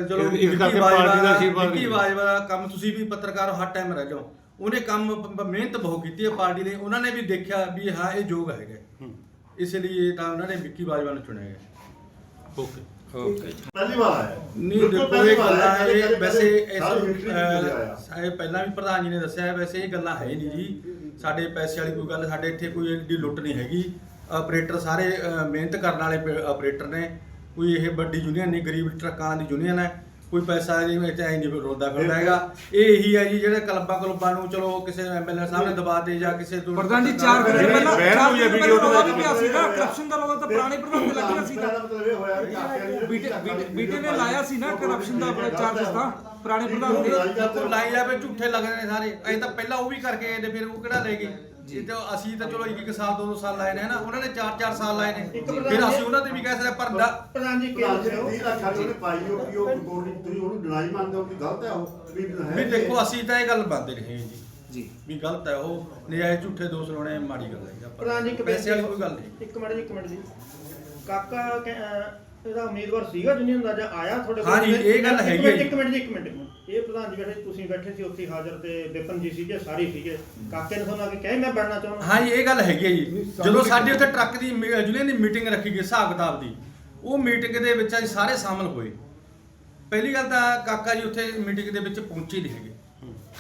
ਚਲੋ ਵਿੱਕੀ ਬਾਜਵਾ ਪਾਰਟੀ ਦਾ ਕੰਮ ਤੁਸੀਂ ਵੀ ਪੱਤਰਕਾਰ ਹਰ ਟਾਈਮ ਰਹਿ ਜਾਓ। ਉਹਨੇ ਕੰਮ ਮਿਹਨਤ ਬਹੁਤ ਕੀਤੀ ਹੈ ਪਾਰਟੀ ਨੇ। ਉਹਨਾਂ ਨੇ ਵੀ ਦੇਖਿਆ ਵੀ ਹਾਂ ਇਹ ਯੋਗ ਹੈਗਾ। ਇਸ ਲਈ ਇਹ ਤਾਂ ਉਹਨਾਂ ਨੇ ਵਿੱਕੀ ਬਾਜਵਾ ਨੂੰ ਚੁਣਿਆ ਹੈ ਓਕੇ। ਓਕੇ ਪਹਿਲੀ ਵਾਰ ਆਇਆ। ਨਹੀਂ ਦੇਖੋ ਇਹ ਗੱਲਾਂ ਇਹ ਵੈਸੇ ਇਸ। ਅਹ, ਪਹਿਲਾਂ ਵੀ ਪ੍ਰਧਾਨ ਜੀ ਨੇ ਦੱਸਿਆ ਹੈ, ਵੈਸੇ ਇਹ ਗੱਲਾਂ ਹੈ ਨਹੀਂ ਜੀ। ਸਾਡੇ ਪੈਸੇ ਵਾਲੀ ਕੋਈ ਗੱਲ ਸਾਡੇ ਇੱਥੇ ਕੋਈ ਏਡੀ ਲੁੱਟ ਨਹੀਂ ਹੈਗੀ। ਆਪਰੇਟਰ ਸਾਰੇ ਅਹ, ਮਿਹਨਤ ਕਰਨ ਵਾਲੇ ਪ- ਆਪਰੇਟਰ ਨੇ। ਕੋਈ ਇਹ ਵੱਡੀ ਯੂਨੀਅਨ ਨਹੀਂ ਗਰੀਬ ਟਰੱਕਾਂ ਦੀ ਯੂਨੀਅਨ ਹੈ। ਕੋਈ ਪੈਸਾ ਇਹਦੇ ਵਿੱਚ ਐ ਨਹੀਂ ਰੋਦਾ ਫਿਰਦਾ ਹੈਗਾ। ਇਹ ਇਹੀ ਹੈ ਜੀ ਜਿਹੜੇ ਕਲੱਬਾਂ ਕਲੱਬਾਂ ਨੂੰ ਚਲੋ ਕਿਸੇ ਐਮਐਲਏ ਸਾਹਿਬ ਨੇ ਦਬਾ ਦੇ ਜਾਂ ਕਿਸੇ ਤੋਂ ਪ੍ਰਧਾਨ ਜੀ 4 ਦਿਨ ਜਿਹੜੀ ਪਹਿਲਾਂ ਚਾਰ ਹੋਈ ਹੈ ਵੀਡੀਓ ਤੋਂ ਰੌਲਾ ਪਿਆ ਸੀ ਨਾ ਕਰਪਸ਼ਨ ਦਾ ਰੌਲਾ ਤਾਂ ਪੁਰਾਣੇ ਪ੍ਰਧਾਨ ਤੇ ਲੱਗ ਰਿਹਾ ਸੀ। ਬੀਟੇ ਨੇ ਲਾਇਆ ਸੀ ਨਾ ਕਰਪਸ਼ਨ ਦਾ ਆਪਣਾ ਚਾਰਜਸ ਤਾਂ ਪੁਰਾਣੇ ਪ੍ਰਧਾਨ ਤੇ ਲਾਈ ਜਾਵੇ ਝੂਠੇ ਲੱਗਦੇ ਨੇ ਸਾਰੇ। ਅਸੀਂ ਤਾਂ ਪਹਿਲਾਂ ਉਹ ਵੀ ਕਰਕੇ ਗਏ ਤੇ ਫਿਰ ਉਹ ਕਿਹੜਾ ਲੈ ਗਏ? ਜੀ। ਤੇ ਅਸੀਂ ਤਾਂ ਚਲੋ ਇੱਕ ਇੱਕ ਸਾਲ ਦੋ ਦੋ ਸਾਲ ਲਾਏ ਨੇ ਹਨਾ? ਉਹਨਾਂ ਨੇ ਚਾਰ ਚਾਰ ਸਾਲ ਲਾਏ ਨੇ। ਫਿਰ ਅਸੀਂ ਉਹਨਾਂ ਤੇ ਵੀ ਕਹਿ ਸਕਦੇ ਹਾਂ, ਪਰ ਦ- ਪ੍ਰਧਾਨ ਜੀ ਪ੍ਰਧਾਨ ਜੀ 30 ਲੱਖ ਵਾਲੀ ਉਹਨੇ ਪਾਈ ਉਹ ਕਿ ਉਹ ਗੋਰੀ ਤੁਸੀਂ ਉਹਨੂੰ ਡਿਨਾਈ ਮੰਨਦੇ ਹੋ ਕਿ ਗਲਤ ਹੈ ਉਹ? ਵੀ ਹੈ ਵੀ ਦੇਖੋ ਅਸੀਂ ਤਾਂ ਇਹ ਗੱਲ ਮੰਨਦੇ ਰਹੇ ਜੀ। ਜੀ। ਵੀ ਗਲਤ ਹੈ ਉਹ ਨਜਾਇਜ਼ ਝੂਠੇ ਦੋਸ਼ ਲਾਉਣੇ ਮਾੜੀ ਗੱਲ ਹੈ ਆਪਾਂ- ਪ੍ਰਧਾਨ ਜੀ ਇੱਕ ਪੈਸੇ ਵਾਲੀ ਕੋਈ ਗੱਲ ਨਹੀਂ। ਇੱਕ ਮਿੰਟ ਜੀ ਇੱਕ ਮਿੰਟ ਜੀ। ਕਾਕਾ ਕਹਿ- ਅਹ ਇਹਦਾ ਉਮੀਦਵਾਰ ਸੀਗਾ ਯੂਨੀਅਨ ਦਾ ਜਾਂ ਆਇਆ ਤੁਹਾਡੇ ਹਾਂ ਜੀ, ਇਹ ਗੱਲ ਇੱਕ ਹੈਗੀ ਮਿੰਟ, ਹੈ ਜੀ। ਇੱਕ ਮਿੰਟ ਜੀ ਇੱਕ ਮਿੰਟ। ਇਹ ਪ੍ਰਧਾਨ ਜੀ ਬੈਠੇ ਤੁਸੀਂ ਬੈਠੇ ਸੀ ਉੱਥੇ ਹਾਜ਼ਰ ਤੇ ਵਿਪਨ ਜੀ ਸੀਗੇ ਸਾਰੇ ਸੀਗੇ। ਕਾਕੇ ਨੇ ਤੁਹਾਨੂੰ ਆ ਕੇ ਕਹੇ ਮੈਂ ਬਣਨਾ ਚਾਹੁੰਦਾ ਹਾਂ। ਜੀ, ਇਹ ਗੱਲ ਹੈਗੀ ਹੈ ਜੀ। ਜਦੋਂ ਸਾਡੇ ਉੱਥੇ ਟਰੱਕ ਦੀ ਯੂਨੀਅਨ ਦੀ ਮੀਟਿੰਗ ਰੱਖੀ ਗਈ ਹਿਸਾਬ ਕਿਤਾਬ ਦੀ ਉਹ ਮੀਟਿੰਗ ਦੇ ਵਿੱਚ ਅਸੀਂ ਸਾਰੇ ਸ਼ਾਮਲ ਹੋਏ। ਪਹਿਲੀ ਗੱਲ ਤਾਂ ਕਾਕਾ ਜੀ ਉੱਥੇ ਮੀਟਿੰਗ ਦੇ ਵਿੱਚ ਪਹੁੰਚੇ ਨਹੀਂ ਹੈਗੇ।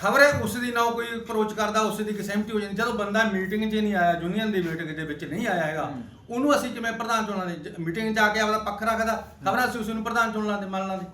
ਖਬਰ ਹੈ, ਉਸ ਦੀ ਨਾ ਉਹ ਕੋਈ ਅਪਰੋਚ ਕਰਦਾ, ਉਸ ਦੀ ਸਹਿਮਤੀ ਹੋ ਜਾਂਦੀ। ਜਦੋਂ ਬੰਦਾ ਮੀਟਿੰਗ 'ਚ ਨਹੀਂ ਆਇਆ ਯੂਨੀਅਨ ਦੀ ਮੀਟਿੰਗ ਦੇ ਵਿੱਚ ਨਹੀਂ ਆਇਆ ਹੈਗਾ, ਉਹਨੂੰ ਅਸੀਂ ਕਿਵੇਂ ਪ੍ਰਧਾਨ ਚੁਣਾਂ ਦੇ ਮੀਟਿੰਗ 'ਚ ਆ ਕੇ ਆਪਦਾ ਪੱਖ ਰੱਖਦਾ, ਖ਼ਬਰਾਂ ਅਸੀਂ ਉਸ ਨੂੰ ਪ੍ਰਧਾਨ ਚੁਣ ਲਾਂਦੇ, ਮੰਨ ਲਾਂਦੇ।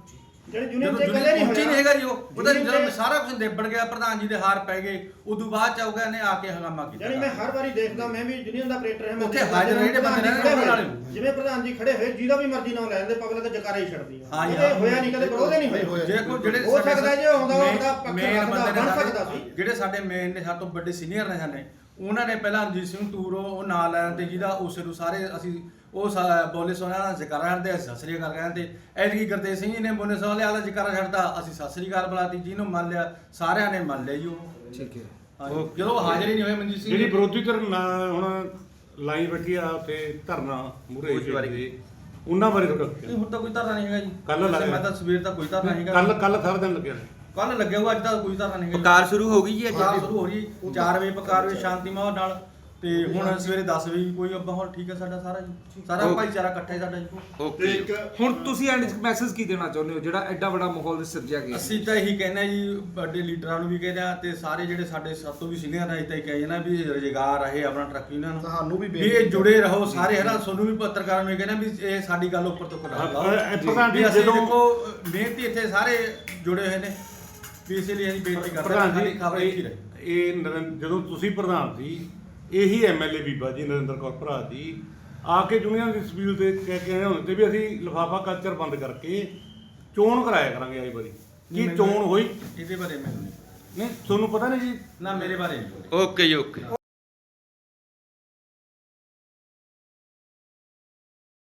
ਜਿਹੜੇ ਯੂਨੀਅਨ ਜਦੋਂ ਤੇ ਯੂਨੀਅਨ ਇਕੱਲੇ ਨਹੀਂ ਪਹੁੰਚੀ ਨਹੀਂ ਹੈਗਾ ਜੀ ਉਹ। ਉਹਦਾ Union ਜਦੋਂ ਤੇ- ਸਾਰਾ ਕੁਝ ਨਿਬੜ ਗਿਆ ਪ੍ਰਧਾਨ ਜੀ ਦੇ ਹਾਰ ਪੈ ਗਏ ਉਦੋਂ ਬਾਅਦ ਚ ਆਉਗਾ ਨੇ ਆ ਕੇ ਹੰਗਾਮਾ ਕੀਤਾ। ਯਾਨੀ ਮੈਂ ਹਰ ਵਾਰੀ ਦੇਖਦਾ ਮੈਂ ਵੀ ਯੂਨੀਅਨ ਦਾ ਆਪਰੇਟਰ ਹਾਂ ਮੈਂ ਉੱਥੇ ਦੇਖਦਾ ਹਾਜ਼ਰ ਜਿਵੇਂ ਜਿਹੜੇ ਬੰਦੇ ਨੇ ਪ੍ਰਧਾਨ ਜੀ ਉਹਨਾਂ ਖੜੇ ਨਾਲ ਹੋਏ, ਜਿਵੇਂ ਪ੍ਰਧਾਨ ਜੀ ਖੜੇ ਹੋਏ ਜਿਹਦਾ ਵੀ ਮਰਜ਼ੀ ਨਾਮ ਲੈ ਲੈਂਦੇ ਪਬਲਿਕ ਜਕਾਰਾ ਹੀ ਛੱਡਦੀ ਹਾਂ ਜੀ, ਇਹਦੇ ਹਾਂ। ਹੋਇਆ ਨਹੀਂ ਕਦੇ ਵਿਰੋਧ ਹੀ ਨਹੀਂ ਹੋਇਆ ਜੇ ਕੋਈ ਜਿਹੜੇ ਹੋ ਸਕਦਾ ਜੇ ਆਉਂਦਾ main- ਉਹਦਾ ਪੱਖ main ਰੱਖਦਾ, ਬੰਦੇ ਨੇ ਬਣ ਸਾਡੇ- ਸਕਦਾ ਸੀ। ਜਿਹੜੇ ਸਾਡੇ ਮੇਨ ਨੇ ਸਾਡੇ ਤੋਂ ਵੱਡੇ ਸੀਨੀਅਰ ਨੇ ਸਾਡੇ ਉਹਨਾਂ ਨੇ ਪਹਿਲਾਂ ਰਣਜੀਤ ਸਿੰਘ ਟੂਰ ਉਹ ਨਾਲ ਲੈਣ ਤੇ ਜਿਹਦਾ ਉਸੇ ਨੂੰ ਸਾਰੇ ਅਸੀਂ ਉਹ ਸਾ- ਬੋਲੇ ਸੋਹਣਾ ਦਾ ਜ਼ਿਕਰ ਕਰਦੇ ਅਸੀਂ ਸਤਿ ਸ੍ਰੀ ਅਕਾਲ ਕਹਿੰਦੇ। ਐਤਕੀ ਗੁਰਤੇਜ ਸਿੰਘ ਜੀ ਨੇ ਬੋਲੇ ਸੋਹਣੇ ਵਾਲਾ ਜ਼ਿਕਰ ਛੱਡਦਾ ਅਸੀਂ ਸਤਿ ਸ੍ਰੀ ਅਕਾਲ ਬੁਲਾਤੀ ਜਿਹਨੂੰ ਮੰਨ ਲਿਆ ਸਾਰਿਆਂ ਨੇ ਮੰਨ ਲਿਆ ਜੀ ਉਹ। ਠੀਕ ਹੈ। ਹਾਂਜੀ। ਜਦੋਂ ਹਾਜ਼ਰ ਹੀ ਨਹੀਂ ਹੋਏ ਮਨਜੀਤ ਸਿੰਘ ਜਿਹੜੀ ਜੀ। ਵਿਰੋਧੀ ਧਿਰ ਨਾ- ਹੁਣ ਲਾਈ ਬੈਠੀ ਆ ਤੇ ਧਰਨਾ ਮੂਰੇ ਉਹਨਾਂ ਬਾਰੇ ਤੁਹਾਡਾ ਨਹੀਂ, ਹੁਣ ਤਾਂ ਕੋਈ ਧਰਨਾ ਨਹੀਂ ਹੈਗਾ ਜੀ। ਕੱਲ੍ਹ ਲੱਗਿਆ। ਮੈਂ ਤਾਂ ਸਵੇਰ ਤੱਕ ਕੋਈ ਧਰਨਾ ਨਹੀਂ ਕੱਲ ਕੱਲ ਸਾਰਾ ਦਿਨ ਲੱਗਿਆ। ਕੱਲ ਲੱਗਿਆ ਹੋਇਆ ਅੱਜ ਤਾਂ ਕੋਈ ਧਰਨਾ ਨਹੀਂ ਹੈਗਾ। ਜੀ। ਪਕਾਰ ਸ਼ੁਰੂ ਹੋ ਗਈ ਜੀ ਅੱਜ ਪਕਾਰ ਸ਼ੁਰੂ ਹੋ ਰਹੀ 4 ਵਜੇ ਪਕਾਰ ਵਜੇ ਸ਼ਾਂਤੀ ਮਾਹੌਲ ਨਾਲ। ਤੇ ਹੁਣ ਸਵੇਰੇ 10 ਵਜੇ ਵੀ ਕੋਈ ਮਾਹੌਲ ਠੀਕ ਹੈ ਸਾਡਾ ਸਾਰਾ ਜੀ। ਸਾਰਾ। ਭਾਈਚਾਰਾ ਇਕੱਠਾ ਹੈ ਸਾਡਾ ਜੀ। ਓਕੇ ਇੱਕ ਹੁਣ ਤੁਸੀਂ ਐਂਡ ਮੈਸੇਜ ਕੀ ਦੇਣਾ ਚਾਹੁੰਦੇ ਹੋ? ਜਿਹੜਾ ਐਡਾ ਵੱਡਾ ਮਾਹੌਲ ਸਿਰਜਿਆ ਗਿਆ ਅਸੀਂ ਤਾਂ ਇਹੀ ਕਹਿੰਦੇ ਜੀ ਵੱਡੇ ਲੀਡਰਾਂ ਨੂੰ ਵੀ ਕਹਿੰਦੇ ਆ ਤੇ ਸਾਰੇ ਜਿਹੜੇ ਸਾਡੇ ਸਭ ਤੋਂ ਵੀ ਸੀਨੀਅਰ ਆ ਤਾਂ ਇਹ ਕਹੇ ਨਾ ਵੀ ਰੁਜ਼ਗਾਰ ਰਹੇ ਆਪਣਾ ਟਰੱਕ ਯੂਨੀਅਨ ਨੂੰ। ਤੁਹਾਨੂੰ ਵੀ ਵੀ ਇਹ ਜੁੜੇ ਰਹੋ ਸਾਰੇ ਹੈ ਨਾ ਤੁਹਾਨੂੰ ਵੀ ਪੱਤਰਕਾਰਾਂ ਨੂੰ ਇਹ ਕਹਿੰਦੇ ਵੀ ਇਹ ਸਾਡੀ ਗੱਲ ਉੱਪਰ ਤੋਂ ਜੀ, ਵੀ ਅਸੀਂ ਜਦੋਂ- ਦੇਖੋ ਮਿਹਨਤੀ ਇੱਥੇ ਸਾਰੇ ਜੁੜੇ ਹੋਏ ਨੇ। ਵੀ ਇਸ ਲਈ ਅਸੀਂ ਬੇਨਤੀ ਕਰਦੇ ਹਾਂ ਖਬਰ ਰਹੇ। ਇਹ ਜਦੋਂ ਤੁਸੀਂ ਪ੍ਰਧਾਨ ਸੀ ਇਹੀ ਐਮਐਲਏ ਬੀਬਾ ਜੀ ਨਰਿੰਦਰ ਕੌਰ ਭਰਾ ਜੀ। ਆ ਕੇ ਯੂਨੀਅਨ ਦੀ ਸਪੀਲ ਤੇ ਕਹਿ ਕੇ ਆਏ ਹੁੰਦੇ ਵੀ ਅਸੀਂ ਲਿਫਾਫਾ ਕਲਚਰ ਬੰਦ ਕਰਕੇ ਚੋਣ ਕਰਾਇਆ ਕਰਾਂਗੇ ਆਈ ਵਾਰੀ। ਕੀ ਚੋਣ ਹੋਈ? ਇਹਦੇ ਬਾਰੇ ਮੈਨੂੰ ਨਹੀਂ ਨਹੀਂ ਤੁਹਾਨੂੰ ਪਤਾ ਨਹੀਂ ਜੀ? ਨਾ ਮੇਰੇ ਬਾਰੇ ਨਹੀਂ ਓਕੇ ਜੀ ਓਕੇ।